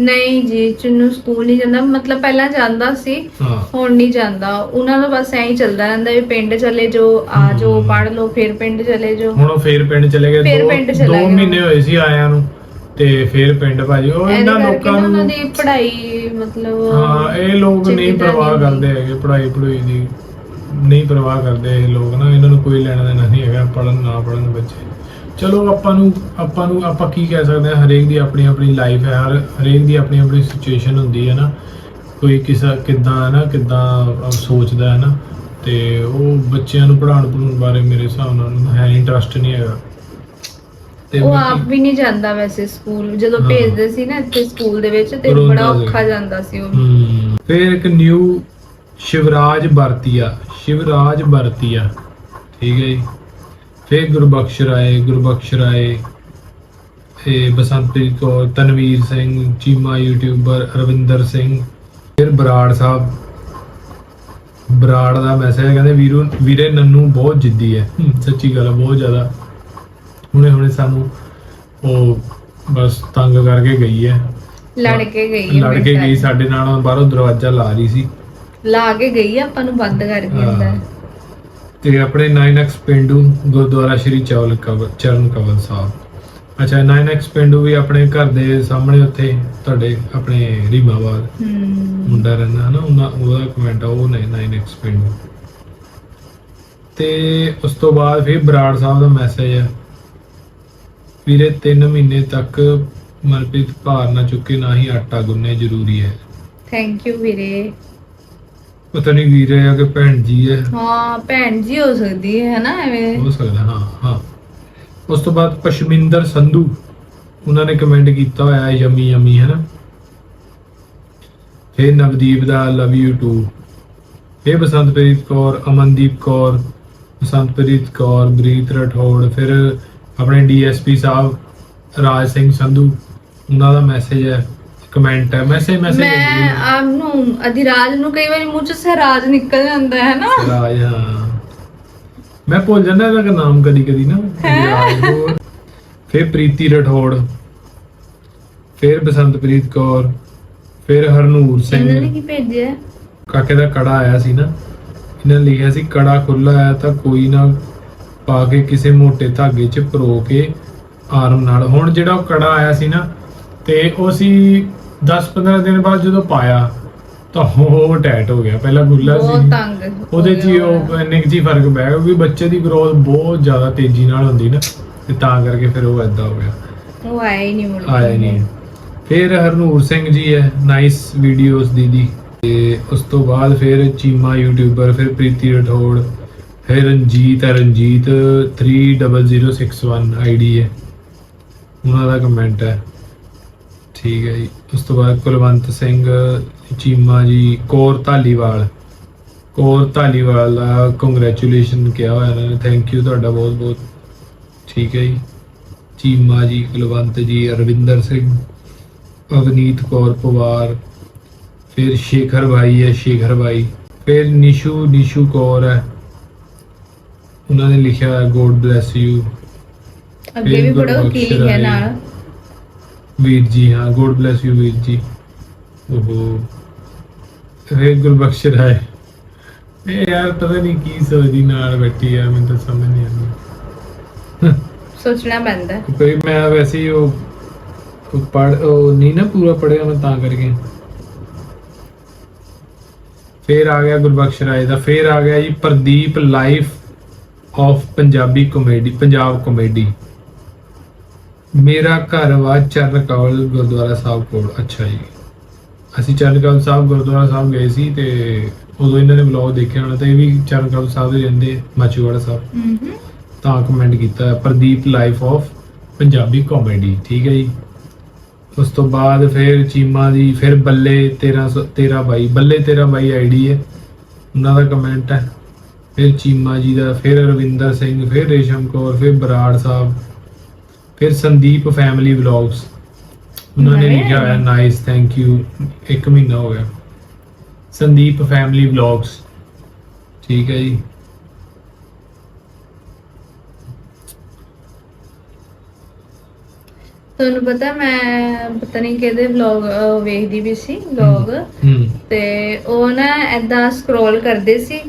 ਨਹੀਂ ਜੀ ਚੁੰਨੂ ਸਕੂਲ ਨਹੀਂ ਜਾਂਦਾ। ਮਤਲਬ ਪਹਿਲਾਂ ਜਾਂਦਾ ਸੀ ਹਾਂ। ਹੁਣ ਨਹੀਂ ਜਾਂਦਾ। ਉਹਨਾਂ ਦਾ ਬਸ ਐਂ ਹੀ ਚੱਲਦਾ ਰਹਿੰਦਾ ਵੀ ਪਿੰਡ ਚਲੇ ਜੋ ਆ ਜੋ। ਪੜ ਲਓ ਫਿਰ ਪਿੰਡ ਚਲੇ ਜੋ। ਹੁਣ ਉਹ ਫੇਰ ਪਿੰਡ ਚਲੇ ਗਏ। ਫੇਰ ਦੋ- ਪਿੰਡ ਚਲਾ ਦੋ ਗਿਆ। ਮਹੀਨੇ ਹੋਏ ਸੀ ਆਇਆਂ ਨੂੰ ਤੇ ਫੇਰ ਪਿੰਡ ਭਾਜੀ। ਉਹ ਇਹਦੇ ਇਹਨਾਂ ਕਰਕੇ ਲੋਕਾਂ ਨਾ ਉਹਨਾਂ ਨੂੰ ਦੀ ਪੜ੍ਹਾਈ ਮਤਲਬ ਹਾਂ ਇਹ ਲੋਕ ਨਹੀਂ ਤਰ੍ਹਾਂ ਪਰਵਾਹ ਨਹੀਂ ਕਰਦੇ ਹੈਗੇ ਪੜ੍ਹਾਈ ਪੜ੍ਹਾਈ ਦੀ। ਨਹੀਂ ਪਰਵਾਹ ਕਰਦੇ ਇਹ ਲੋਕ ਨਾ ਇਹਨਾਂ ਨੂੰ ਕੋਈ ਲੈਣਾ ਦੇਣਾ ਨਹੀਂ ਹੈਗਾ ਪੜਨ ਨਾ ਪੜਨ ਬੱਚੇ। ਚਲੋ ਆਪਾਂ ਨੂੰ ਆਪਾਂ ਨੂੰ ਆਪਾਂ ਕੀ ਕਹਿ ਸਕਦੇ ਹਾਂ ਹਰੇਕ ਦੀ ਆਪਣੀ ਆਪਣੀ ਲਾਈਫ ਹੈ ਹਰ ਹਰੇਕ ਦੀ ਆਪਣੀ ਆਪਣੀ ਸਿਚੁਏਸ਼ਨ ਹੁੰਦੀ ਹੈ ਨਾ। ਕੋਈ ਕਿਸਾ ਕਿਦਾਂ ਹੈ ਨਾ ਕਿਦਾਂ ਸੋਚਦਾ ਹੈ ਨਾ ਤੇ ਉਹ ਬੱਚਿਆਂ ਨੂੰ ਪੜ੍ਹਾਉਣ ਪੜ੍ਹਾਉਣ ਬਾਰੇ ਮੇਰੇ ਹਿਸਾਬ ਨਾਲ ਹੈ ਇੰਟਰਸਟ ਨਹੀਂ ਹੈਗਾ। ਤੇ ਉਹ ਆਪ ਵੀ ਨਹੀਂ ਜਾਂਦਾ ਵੈਸੇ ਸਕੂਲ ਜਦੋਂ। ਭੇਜਦੇ ਸੀ ਨਾ ਇੱਥੇ ਸਕੂਲ ਦੇ ਵਿੱਚ ਤੇ ਬੜਾ। ਔਖਾ ਜਾਂਦਾ ਸੀ ਉਹ ਫਿਰ ਇੱਕ ਨਿਊ ਸ਼ਿਵਰਾਜ ਵਰਤੀਆ ਸ਼ਿਵਰਾਜ ਵਰਤੀਆ ਠੀਕ ਹੈ ਜੀ। ਫਿਰ ਗੁਰਬਖਸ਼ ਰਾਏ ਗੁਰਬਖਸ਼ ਰਾਏ। ਇਹ ਬਸੰਤਪ੍ਰੀਤ ਕੌਰ ਤਨਵੀਰ ਸਿੰਘ ਚੀਮਾ ਯੂਟਿਊਬਰ ਅਰਵਿੰਦਰ ਸਿੰਘ ਫਿਰ ਬਰਾੜ ਸਾਹਿਬ। ਬਰਾੜ ਦਾ ਮੈਸੇਜ ਕਹਿੰਦੇ ਵੀਰੂ ਵੀਰੇ ਨੰਨੂ ਬਹੁਤ ਜਿੱਦੀ ਹੈ। ਸੱਚੀ ਗੱਲ ਹੈ ਬਹੁਤ ਜ਼ਿਆਦਾ। ਹੁਣੇ ਹੁਣੇ ਸਾਨੂੰ ਉਹ ਬਸ ਤੰਗ ਕਰਕੇ ਗਈ ਹੈ। ਲੜ ਕੇ ਗਈ ਹੈ ਲੜ ਕੇ ਮਿੰਟਾਂ ਗਈ। ਸਾਡੇ ਨਾਲ ਬਾਹਰੋਂ ਦਰਵਾਜ਼ਾ ਲਾ ਰਹੀ ਸੀ। ਲਾ ਕੇ ਗਈ ਆ, ਆਪਾਂ ਨੂੰ ਬੰਦ ਕਰਕੇ ਹੁੰਦਾ ਹਾਂ। ਤੇ ਆਪਣੇ 9x ਪਿੰਡੂ ਗੁਰਦੁਆਰਾ ਸ਼੍ਰੀ ਚੌਲ ਕਵ ਚਰਨ ਕਵਲ ਸਾਹਿਬ। ਅੱਛਾ 9x ਪਿੰਡੂ ਵੀ ਆਪਣੇ ਘਰ ਦੇ ਸਾਹਮਣੇ ਉੱਥੇ ਤੁਹਾਡੇ ਆਪਣੇ ਰੀਮਾਵਾਲ ਮੁੰਡਾ ਰਹਿੰਦਾ ਹੈ ਨਾ ਉਹਨਾਂ ਉਹਦਾ ਕਮੈਂਟ ਆ ਉਹ ਨੇ 9x ਪਿੰਡੂ। ਤੇ ਉਸ ਤੋਂ ਬਾਅਦ ਫਿਰ ਬਰਾੜ ਸਾਹਿਬ ਦਾ ਮੈਸੇਜ ਹੈ ਵੀਰੇ 3 ਮਹੀਨੇ ਤੱਕ ਮਨਪ੍ਰੀਤ ਭਾਰ ਨਾ ਚੁੱਕੇ ਨਾ ਹੀ ਆਟਾ ਗੁੰਨੇ ਜ਼ਰੂਰੀ ਹੈ। ਥੈਂਕ ਯੂ ਵੀਰੇ। ਪਤਾ ਨਹੀਂ ਵੀਰੇ ਆ ਕਿ ਭੈਣ ਜੀ ਹੈ। ਹਾਂ ਭੈਣ ਜੀ ਹੋ ਸਕਦੀ ਹੈ ਨਾ ਐਵੇਂ? ਹੋ ਸਕਦਾ ਹਾਂ ਹਾਂ। ਉਸ ਤੋਂ ਬਾਅਦ ਪਸ਼ਮਿੰਦਰ ਸੰਧੂ ਉਹਨਾਂ ਨੇ ਕਮੈਂਟ ਕੀਤਾ ਹੋਇਆ ਹੈ ਯਮੀ ਯਮੀ ਹੈ ਨਾ ਫਿਰ ਨਵਦੀਪ ਦਾ ਲਵ ਯੂ ਟੂ ਇਹ ਬਸੰਤਪ੍ਰੀਤ ਕੌਰ ਅਮਨਦੀਪ ਕੌਰ ਬਸੰਤਪ੍ਰੀਤ ਕੌਰ ਬਰੀਤ ਰਠੌੜ ਫਿਰ ਆਪਣੇ ਡੀਐਸਪੀ ਸਾਹਿਬ ਰਾਜ ਸਿੰਘ ਸੰਧੂ ਉਹਨਾਂ ਦਾ ਮੈਸੇਜ ਹੈ। ਕਮੈਂਟ ਹੈ ਮੈਸੇਜ ਮੈਸੇਜ ਮੈਂ ਆਪ ਨੂੰ ਅਧਿਰਾਜ ਨੂੰ ਕਈ ਵਾਰੀ ਮੂੰਹ ਚ ਸਰਾਜ ਨਿਕਲ ਜਾਂਦਾ ਹੈ ਨਾ। ਰਾਜ ਹਾਂ। ਮੈਂ ਭੁੱਲ ਜਾਂਦਾ ਇਹਦਾ ਨਾਮ ਕਦੀ ਕਦੀ ਨਾ। ਹੋਰ। ਫਿਰ ਪ੍ਰੀਤੀ ਰਠੌੜ। ਫਿਰ ਬਸੰਤਪ੍ਰੀਤ ਕੌਰ। ਫਿਰ ਹਰਨੂਰ ਇਹਨਾਂ ਨੇ ਸਿੰਘ ਕੀ ਭੇਜਿਆ? ਕਾਕੇ ਦਾ ਕੜਾ ਆਇਆ ਸੀ ਨਾ। ਇਹਨਾਂ ਨੇ ਲਿਖਿਆ ਸੀ ਕੜਾ ਖੁੱਲਾ ਹੈ ਤਾਂ ਕੋਈ ਨਾ ਪਾ ਕੇ ਕਿਸੇ ਮੋٹے ਧਾਗੇ 'ਚ ਪਰੋ ਕੇ ਆਰਮ ਨਾਲ। ਹੁਣ ਜਿਹੜਾ ਉਹ ਕੜਾ ਆਇਆ ਸੀ ਨਾ ਤੇ ਉਹ ਸੀ 10-15 ਦਿਨ ਬਾਅਦ ਜਦੋਂ ਪਾਇਆ ਤਾਂ ਉਹ ਟੈਟ ਹੋ ਗਿਆ। ਪਹਿਲਾਂ ਗੁੱਲਾ ਬਹੁਤ ਸੀ ਤੰਗ ਉਹਦੇ 'ਚ ਹੀ ਉਹ ਇੰਨੇ ਕੁ 'ਚ ਹੀ ਫ਼ਰਕ ਪੈ ਗਿਆ ਕਿਉਂਕਿ ਬੱਚੇ ਦੀ ਗਰੋਥ ਬਹੁਤ ਜ਼ਿਆਦਾ ਤੇਜ਼ੀ ਨਾਲ ਹੁੰਦੀ ਨਾ ਤੇ ਤਾਂ ਕਰਕੇ ਫਿਰ ਉਹ ਐਦਾਂ ਹੋ ਗਿਆ। ਉਹ ਆਇਆ ਹੀ ਨਹੀਂ ਮੁੜ ਕੇ। ਆਇਆ ਨਹੀਂ। ਫਿਰ ਹਰਨੂਰ ਸਿੰਘ ਜੀ ਹੈ ਨਾਈਸ ਵੀਡੀਓਜ਼ ਦੀਦੀ। ਤੇ ਉਸ ਤੋਂ ਬਾਅਦ ਫਿਰ ਚੀਮਾ ਯੂਟਿਊਬਰ ਫਿਰ ਪ੍ਰੀਤੀ ਰਠੌੜ ਫਿਰ ਰਣਜੀਤ ਹੈ ਰਣਜੀਤ 30061 ਆਈਡੀ ਹੈ। ਉਹਨਾਂ ਦਾ ਕਮੈਂਟ ਹੈ। ਠੀਕ ਹੈ ਜੀ। ਉਸ ਤੋਂ ਬਾਅਦ ਕੁਲਵੰਤ ਸਿੰਘ ਚੀਮਾ ਜੀ ਕੌਰ ਧਾਲੀਵਾਲ। ਕੌਰ ਧਾਲੀਵਾਲ ਦਾ ਕੰਗ੍ਰੈਚੁਲੇਸ਼ਨ ਕਿਹਾ ਹੋਇਆ ਇਹਨਾਂ ਨੇ। ਥੈਂਕ ਯੂ ਤੁਹਾਡਾ ਬਹੁਤ ਬਹੁਤ। ਠੀਕ ਹੈ ਜੀ। ਚੀਮਾ ਜੀ ਕੁਲਵੰਤ ਜੀ ਅਰਵਿੰਦਰ ਸਿੰਘ ਅਵਨੀਤ ਕੌਰ ਪਵਾਰ ਫਿਰ ਸ਼ੇਖਰ ਭਾਈ ਹੈ ਸ਼ੇਖਰ ਭਾਈ ਫਿਰ ਨਿਸ਼ੂ ਨਿਸ਼ੂ ਕੌਰ ਹੈ। ਉਹਨਾਂ ਨੇ ਲਿਖਿਆ ਗੋਡ ਬlesਸ ਯੂ ਅੱਗੇ ਵੀ ਬੜਾ ਕੀ ਲਿਖਿਆ ਨਾਲ? ਵੀਰ ਜੀ ਹਾਂ ਗੋਡ ਬlesਸ ਯੂ ਵੀਰ ਜੀ। ਓਹੋ ਫਿਰ ਗੁਰਬਖਸ਼ ਰਾਏ। ਇਹ ਯਾਰ ਪਤਾ ਨਹੀਂ ਕੀ ਸੋਚਦੀ ਨਾਲ ਬੈਠੀ ਆ ਮੈਨੂੰ ਤਾਂ ਸਮਝ ਨਹੀਂ ਆਉਂਦੀ। ਸੋਚਣਾ ਪੈਂਦਾ। ਕੋਈ ਮੈਂ ਵੈਸੇ ਹੀ ਉਹ ਉਹ ਪੜ ਉਹ ਨਹੀਂ ਨਾ ਪੂਰਾ ਪੜਿਆ ਮੈਂ ਤਾਂ ਕਰਕੇ। ਫੇਰ ਆ ਗਿਆ ਗੁਰਬਖਸ਼ ਰਾਏ ਦਾ ਫੇਰ ਆ ਗਿਆ ਜੀ Pradeep life of Punjabi comedy Punjab comedy ਮੇਰਾ ਘਰ ਵਾ ਚਰਨ ਕਵਲ ਗੁਰਦੁਆਰਾ ਸਾਹਿਬ ਕੋਲ। ਅੱਛਾ ਜੀ। ਅਸੀਂ ਚਰਨ ਕਵਲ ਸਾਹਿਬ ਗੁਰਦੁਆਰਾ ਸਾਹਿਬ ਗਏ ਸੀ ਤੇ ਉਦੋਂ ਇਹਨਾਂ ਨੇ ਵਲੌਗ ਦੇਖਿਆ ਹੋਣਾ ਤੇ ਇਹ ਵੀ ਚਰਨ ਕਵਲ ਸਾਹਿਬ ਦੇ ਰਹਿੰਦੇ ਮਾਚੂਵਾੜਾ ਸਾਹਿਬ। ਹੂੰ ਤਾਂ ਕਮੈਂਟ ਕੀਤਾ Pradeep life of Punjabi comedy ਠੀਕ ਹੈ ਜੀ। ਉਸ ਤੋਂ ਬਾਅਦ ਫਿਰ ਚੀਮਾ ਦੀ ਫਿਰ ਬੱਲੇ 1300 13 ਬਾਈ ਬੱਲੇ 13 ਬਾਈ ਆਈਡੀ ਹੈ। ਉਹਨਾਂ ਦਾ ਕਮੈਂਟ ਹੈ। ਫਿਰ ਚੀਮਾ ਜੀ ਦਾ ਫਿਰ ਰਵਿੰਦਰ ਸਿੰਘ ਫਿਰ ਰੇਸ਼ਮ ਕੌਰ ਫਿਰ ਬਰਾੜ ਸਾਹਿਬ। ਫਿਰ ਸੰਦੀਪ ਫੈਮਿਲੀ ਵਲੌਗਸ ਉਹਨਾਂ ਨੇ ਲਿਖਿਆ ਹੋਇਆ। ਨਾਈਸ ਥੈਂਕ ਯੂ ਇੱਕ ਮਹੀਨਾ ਹੋ ਗਿਆ। ਸੰਦੀਪ ਫੈਮਿਲੀ ਵਲੌਗਸ ਠੀਕ ਹੈ ਜੀ। ਤੁਹਾਨੂੰ ਪਤਾ ਮੈਂ ਪਤਾ ਨਹੀਂ ਕਿਹਦੇ ਵਲੌਗ ਵੇਖਦੀ ਵੀ ਸੀ ਵਲੌਗ ਤੇ ਉਹ ਨਾ ਐਦਾਂ ਸਕਰੋਲ ਕਰਦੇ ਸੀ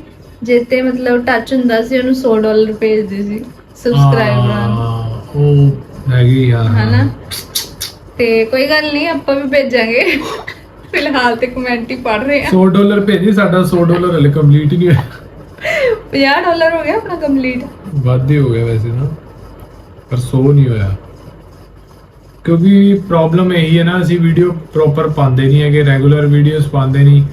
ਜਿੱਤੇ ਮਤਲਬ ਟੱਚ ਹੁੰਦਾ ਸੀ ਉਹਨੂੰ 100 ਡਾਲਰ ਭੇਜਦੇ ਸੀ ਸਬਸਕ੍ਰਾਈਬਰਾਂ ਨੂੰ ਉਹ ਹੈਗੀ ਆ। ਹਨਾ? ਤੇ ਕੋਈ ਗੱਲ ਨਹੀਂ ਆਪਾਂ ਵੀ ਭੇਜਾਂਗੇ। ਫਿਲਹਾਲ ਤੇ ਕਮੈਂਟ ਹੀ ਪੜ ਰਹੇ ਆ। 100 ਡਾਲਰ ਭੇਜੀ ਸਾਡਾ 100 ਡਾਲਰ ਹਲੇ ਕੰਪਲੀਟ ਹੀ ਨਹੀਂ ਹੋਇਆ। 50 ਡਾਲਰ ਹੋ ਗਿਆ ਆਪਣਾ ਕੰਪਲੀਟ ਵੱਧ ਹੀ ਹੋ ਗਿਆ ਵੈਸੇ ਨਾ ਪਰ 100 ਨਹੀਂ ਹੋਇਆ। ਕਿਉਂਕਿ ਪ੍ਰੋਬਲਮ ਇਹੀ ਹੈ ਨਾ ਅਸੀਂ ਵੀਡੀਓ ਪ੍ਰੋਪਰ ਪਾਉਂਦੇ ਨਹੀਂ ਹੈਗੇ ਰੈਗੂਲਰ ਵੀਡੀਓਜ਼ ਪਾਉਂਦੇ ਨਹੀਂ।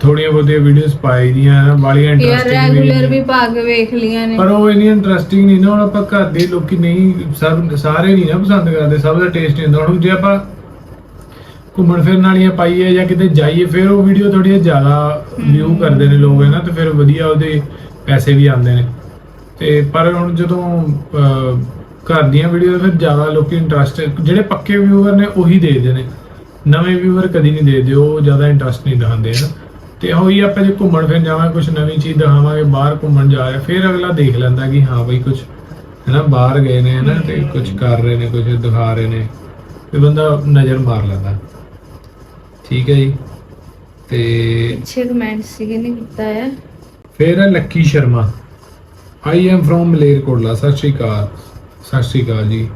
ਥੋੜੀਆਂ ਬਹੁਤੀਆਂ ਵੀਡੀਓਜ਼ ਪਾਈ ਦੀਆਂ ਨਾ ਬਾਲੀਆਂ ਯਾਰ ਇੰਟਰਸਟਿੰਗ ਰੈਗੂਲਰ ਵੀ ਕੇ ਵੇਖ ਲੀਆਂ ਨੇ। ਪਰ ਉਹ ਇੰਨੀ ਇੰਟਰਸਟਿੰਗ ਨਹੀਂ ਨਾ ਹੁਣ ਆਪਾਂ ਘਰ ਦੇ ਲੋਕੀ ਨਹੀਂ ਸਭ ਸਾਰੇ ਨਹੀਂ ਨਾ ਪਸੰਦ ਕਰਦੇ ਸਭ ਦਾ ਟੇਸਟ ਨਹੀਂ ਹੁੰਦਾ। ਹੁਣ ਜੇ ਆਪਾਂ ਘੁੰਮਣ ਫਿਰਨ ਵਾਲੀਆਂ ਪਾਈਏ ਜਾਂ ਕਿਤੇ ਜਾਈਏ ਫਿਰ ਉਹ ਵੀਡੀਓ ਥੋੜੀਆਂ ਜ਼ਿਆਦਾ ਵਿਊ ਕਰਦੇ ਨੇ ਲੋਕ ਹੈ ਨਾ ਤੇ ਫਿਰ ਵਧੀਆ ਉਹਦੇ ਪੈਸੇ ਵੀ ਆਉਂਦੇ ਨੇ। ਤੇ ਪਰ ਹੁਣ ਜਦੋਂ ਅਹ, ਘਰ ਦੀਆਂ ਵੀਡੀਓ ਫਿਰ ਜ਼ਿਆਦਾ ਲੋਕੀ ਇੰਟਰਸਟ ਜਿਹੜੇ ਪੱਕੇ ਵਿਊਅਰ ਨੇ ਉਹੀ ਦੇਖਦੇ ਨੇ। ਨਵੇਂ ਵਿਊਅਰ ਕਦੀ ਨਹੀਂ ਦੇਖਦੇ ਉਹ ਜ਼ਿਆਦਾ ਇੰਟਰਸਟ ਨਹੀਂ ਦਿਖਾਉਂਦੇ ਹਨ। ਤੇ ਹੋਈ ਆਪਾਂ ਜੇ ਘੁੰਮਣ ਫਿਰ ਜਾਵਾਂਗੇ ਕੁਝ ਨਵੀਂ ਚੀਜ਼ ਦਿਖਾਵਾਂਗੇ ਬਾਹਰ ਘੁੰਮਣ ਜਾ ਰਹੇ ਫਿਰ ਅਗਲਾ ਦੇਖ ਲੈਂਦਾ ਕਿ ਹਾਂ ਬਈ ਕੁਝ ਹੈਨਾ ਬਾਹਰ ਗਏ ਨੇ ਹਨਾ ਤੇ ਕੁਝ ਕਰ ਰਹੇ ਨੇ ਕੁਝ ਦਿਖਾ ਰਹੇ ਨੇ ਤੇ ਬੰਦਾ ਨਜ਼ਰ ਮਾਰ ਲੈਂਦਾ। ਠੀਕ ਹੈ ਜੀ? ਤੇ ਪਿੱਛੇ ਕਮੈਂਟ ਸੀਗੇ ਨੇ ਕੀਤਾ ਹੈ। ਫਿਰ ਹੈ Lucky Sharma. I am from Malerkotla ਸਤਿ ਸ਼੍ਰੀ ਅਕਾਲ ਸਤਿ ਸ਼੍ਰੀ ਅਕਾਲ ਜੀ।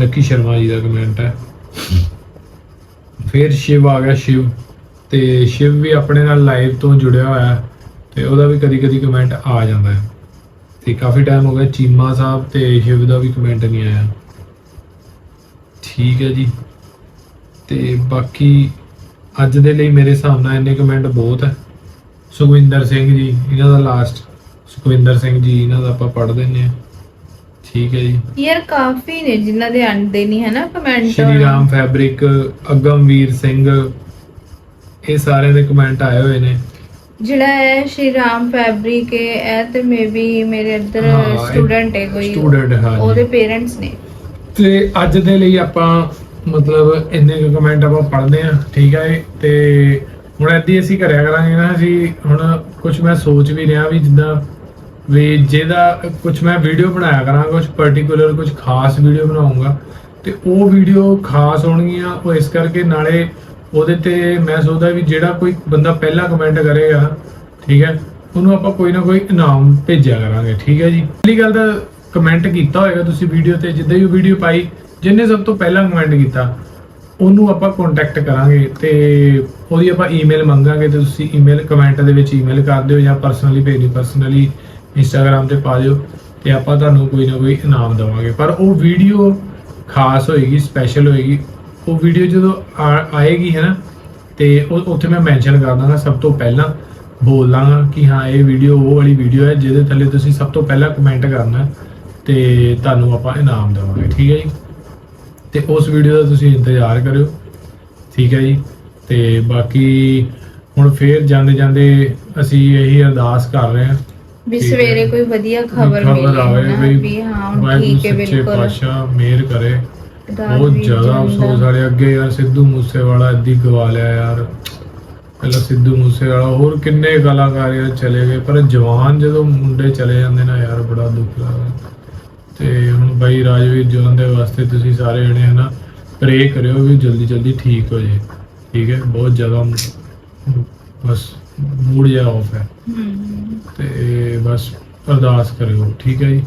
ਲੱਕੀ ਸ਼ਰਮਾ ਜੀ ਦਾ ਕਮੈਂਟ ਹੈ। ਫਿਰ ਸ਼ਿਵ ਆ ਗਿਆ ਸ਼ਿਵ। ਤੇ ਸ਼ਿਵ ਵੀ ਆਪਣੇ ਨਾਲ ਲਾਈਵ ਤੋਂ ਜੁੜਿਆ ਹੋਇਆ ਹੈ ਤੇ ਉਹਦਾ ਵੀ ਕਦੀ ਕਦੀ ਕਮੈਂਟ ਆ ਜਾਂਦਾ ਹੈ। ਤੇ ਕਾਫੀ ਟਾਈਮ ਹੋ ਗਿਆ ਚੀਮਾ ਸਾਹਿਬ ਤੇ ਸ਼ਿਵ ਦਾ ਵੀ ਕਮੈਂਟ ਨਹੀਂ ਆਇਆ। ਠੀਕ ਹੈ ਜੀ। ਤੇ ਬਾਕੀ ਅੱਜ ਦੇ ਲਈ ਮੇਰੇ ਹਿਸਾਬ ਨਾਲ ਇੰਨੇ ਕਮੈਂਟ ਬਹੁਤ ਹੈ। ਸੁਖਵਿੰਦਰ ਸਿੰਘ ਜੀ ਇਹਨਾਂ ਦਾ ਲਾਸਟ ਸੁਖਵਿੰਦਰ ਸਿੰਘ ਜੀ ਇਹਨਾਂ ਦਾ ਆਪਾਂ ਪੜ੍ਹ ਦਿੰਨੇ ਆ ਠੀਕ ਹੈ ਜੀ। ਯਾਰ ਕਾਫੀ ਨੇ ਜਿਨ੍ਹਾਂ ਦੇ ਆਂਦੇ ਨਹੀਂ ਹੈ ਨਾ ਕਮੈਂਟ ਸ਼੍ਰੀ ਰਾਮ ਫੈਬਰਿਕ ਅਗਮਵੀਰ ਸਿੰਘ ਇਹ ਸਾਰਿਆਂ ਦੇ ਕਮੈਂਟ ਆਏ ਹੋਏ ਨੇ ਜਿਹੜਾ ਹੈ ਸ਼੍ਰੀ ਰਾਮ ਫੈਬਰਿਕ ਹੈ ਇਹ ਤੇ ਮੇਬੀ ਮੇਰੇ ਇੱਧਰ ਹਾਂ, ਇਹ ਸਟੂਡੈਂਟ ਹੈ ਕੋਈ ਸਟੂਡੈਂਟ ਹਾਂ ਜੀ। ਉਹਦੇ ਪੇਰੈਂਟਸ ਨੇ ਤੇ ਅੱਜ ਦੇ ਲਈ ਆਪਾਂ ਮਤਲਬ ਇੰਨੇ ਕੁ ਕਮੈਂਟ ਆਪਾਂ ਪੜ੍ਹਦੇ ਆ ਠੀਕ ਹੈ ਜੀ? ਤੇ ਹੁਣ ਏਦੀ ਅਸੀਂ ਕਰਿਆ ਕਰਾਂਗੇ ਨਾ ਅਸੀਂ ਹੁਣ ਕੁਝ ਮੈਂ ਸੋਚ ਵੀ ਰਿਹਾ ਵੀ ਜਿੱਦਾਂ ਵੀ ਜਿਹਦਾ ਕੁਝ ਮੈਂ ਵੀਡੀਓ ਬਣਾਇਆ ਕਰਾਂਗਾ ਕੁਝ ਪਾਰਟਿਕੂਲਰ ਕੁਝ ਖਾਸ ਵੀਡੀਓ ਬਣਾਉਂਗਾ ਤੇ ਉਹ ਵੀਡੀਓ ਖਾਸ ਹੋਣਗੀਆਂ ਉਹ ਇਸ ਕਰਕੇ ਨਾਲੇ ਉਹਦੇ ਤੇ ਮੈਂ ਸੋਚਦਾ ਵੀ ਜਿਹੜਾ ਕੋਈ ਬੰਦਾ ਪਹਿਲਾ ਕਮੈਂਟ ਕਰੇਗਾ, ਠੀਕ ਹੈ, ਉਹਨੂੰ ਆਪਾਂ ਕੋਈ ਨਾ ਕੋਈ ਇਨਾਮ ਭੇਜਿਆ ਕਰਾਂਗੇ, ਠੀਕ ਹੈ ਜੀ। ਪਹਿਲੀ ਗੱਲ ਤਾਂ ਕਮੈਂਟ ਕੀਤਾ ਹੋਏਗਾ ਤੁਸੀਂ ਵੀਡੀਓ ਤੇ, ਜਿੱਦਾਂ ਹੀ ਉਹ ਵੀਡੀਓ ਪਾਈ, ਜਿਹਨੇ ਸਭ ਤੋਂ ਪਹਿਲਾਂ ਕਮੈਂਟ ਕੀਤਾ, ਉਹਨੂੰ ਆਪਾਂ ਕੰਟੈਕਟ ਕਰਾਂਗੇ ਤੇ ਉਹਦੀ ਆਪਾਂ ਈਮੇਲ ਮੰਗਾਂਗੇ ਤੇ ਤੁਸੀਂ ਈਮੇਲ ਕਮੈਂਟ ਦੇ ਵਿੱਚ ਈਮੇਲ ਕਰ ਦਿਓ ਜਾਂ ਪਰਸਨਲੀ ਭੇਜ ਦਿਓ ਪਰਸਨਲੀ ਇੰਸਟਾਗ੍ਰam ਤੇ ਪਾ ਦਿਓ ਤੇ ਆਪਾਂ ਤੁਹਾਨੂੰ ਕੋਈ ਨਾ ਕੋਈ ਇਨਾਮ ਦੇਵਾਂਗੇ। ਪਰ ਉਹ ਵੀਡੀਓ ਖਾਸ ਹੋਏਗੀ ਸਪੈਸ਼ਲ ਹੋਏਗੀ ਉਹ ਵੀਡੀਓ ਜਦੋਂ ਆਏਗੀ ਹੈ ਨਾ ਤੇ ਉੱਥੇ ਮੈਂ ਮੈਂਸ਼ਨ ਕਰ ਦਾਂਗਾ ਸਭ ਤੋਂ ਪਹਿਲਾਂ ਬੋਲ ਦਾਂਗਾ ਕਿ ਹਾਂ ਇਹ ਵੀਡੀਓ ਉਹ ਵਾਲੀ ਵੀਡੀਓ ਹੈ ਜਿਹਦੇ ਥੱਲੇ ਤੁਸੀਂ ਸਭ ਤੋਂ ਪਹਿਲਾਂ ਕਮੈਂਟ ਕਰਨਾ ਤੇ ਤੁਹਾਨੂੰ ਆਪਾਂ ਇਨਾਮ ਦੇਵਾਂਗੇ ਠੀਕ ਹੈ ਜੀ? ਤੇ ਉਸ ਵੀਡੀਓ ਦਾ ਤੁਸੀਂ ਇੰਤਜ਼ਾਰ ਕਰਿਓ ਠੀਕ ਹੈ ਜੀ? ਤੇ ਬਾਕੀ ਹੁਣ ਫੇਰ ਜਾਂਦੇ ਜਾਂਦੇ ਅਸੀਂ ਇਹੀ ਅਰਦਾਸ ਕਰ ਰਹੇ ਹਾਂ ਵੀ। ਸਵੇਰੇ ਕੋਈ ਵਧੀਆ ਖਬਰ ਮਿਲੇ ਨਾ ਵੀ ਹਾਂ ਠੀਕ ਹੈ ਬਿਲਕੁਲ। ਪਾਤਸ਼ਾਹ ਮਿਹਰ ਕਰੇ। ਰਾਤ ਬਹੁਤ ਵੀ ਜ਼ਿਆਦਾ ਜਾਂਦਾ। ਅਫਸੋਸ ਵਾਲੇ ਅੱਗੇ ਯਾਰ ਸਿੱਧੂ ਮੂਸੇਵਾਲਾ ਏਦੀ ਗਵਾ ਲਿਆ ਯਾਰ। ਪਹਿਲਾਂ ਸਿੱਧੂ ਮੂਸੇਵਾਲਾ ਹੋਰ ਕਿੰਨੇ ਕਲਾਕਾਰ ਯਾਰ ਚਲੇ ਗਏ ਪਰ ਜਵਾਨ ਜਦੋਂ ਮੁੰਡੇ ਚਲੇ ਜਾਂਦੇ ਨਾ ਯਾਰ ਬੜਾ ਦੁੱਖ ਲੱਗਦਾ। ਤੇ ਹੁਣ ਬਾਈ ਰਾਜਵੀਰ ਜੋਨ ਦੇ ਵਾਸਤੇ ਤੁਸੀਂ ਸਾਰੇ ਜਣੇ ਹਨਾ ਪ੍ਰੇ ਕਰਿਓ ਵੀ ਜਲਦੀ ਜਲਦੀ ਠੀਕ ਹੋ ਜਾਏ ਠੀਕ ਹੈ? ਬਹੁਤ ਜ਼ਿਆਦਾ ਬਸ ਮੂਡ ਜਿਹਾ ਆਫ ਹੈ। ਹਮ, ਤੇ ਬਸ ਅਰਦਾਸ ਕਰਿਓ ਠੀਕ ਹੈ ਜੀ?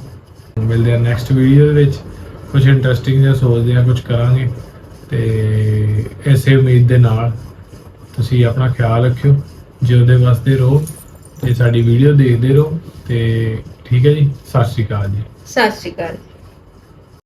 ਮਿਲਦੇ ਆ ਨੈਕਸਟ ਵੀਡੀਓ ਦੇ ਵਿੱਚ। ਕੁਝ ਇੰਟਰਸਟਿੰਗ ਜਿਹਾ ਸੋਚਦੇ ਆ ਕੁਝ ਕਰਾਂਗੇ ਤੇ ਐਸੇ ਉਮੀਦ ਦੇ ਨਾਲ ਤੁਸੀਂ ਆਪਣਾ ਖਿਆਲ ਰੱਖਿਓ ਜਿਉਂਦੇ ਵਸਦੇ ਰਹੋ ਤੇ ਸਾਡੀ ਵੀਡੀਓ ਦੇਖਦੇ ਰਹੋ ਤੇ ਠੀਕ ਹੈ ਜੀ, ਸਤਿ ਸ਼੍ਰੀ ਅਕਾਲ ਜੀ। ਸਤਿ ਸ਼੍ਰੀ ਅਕਾਲ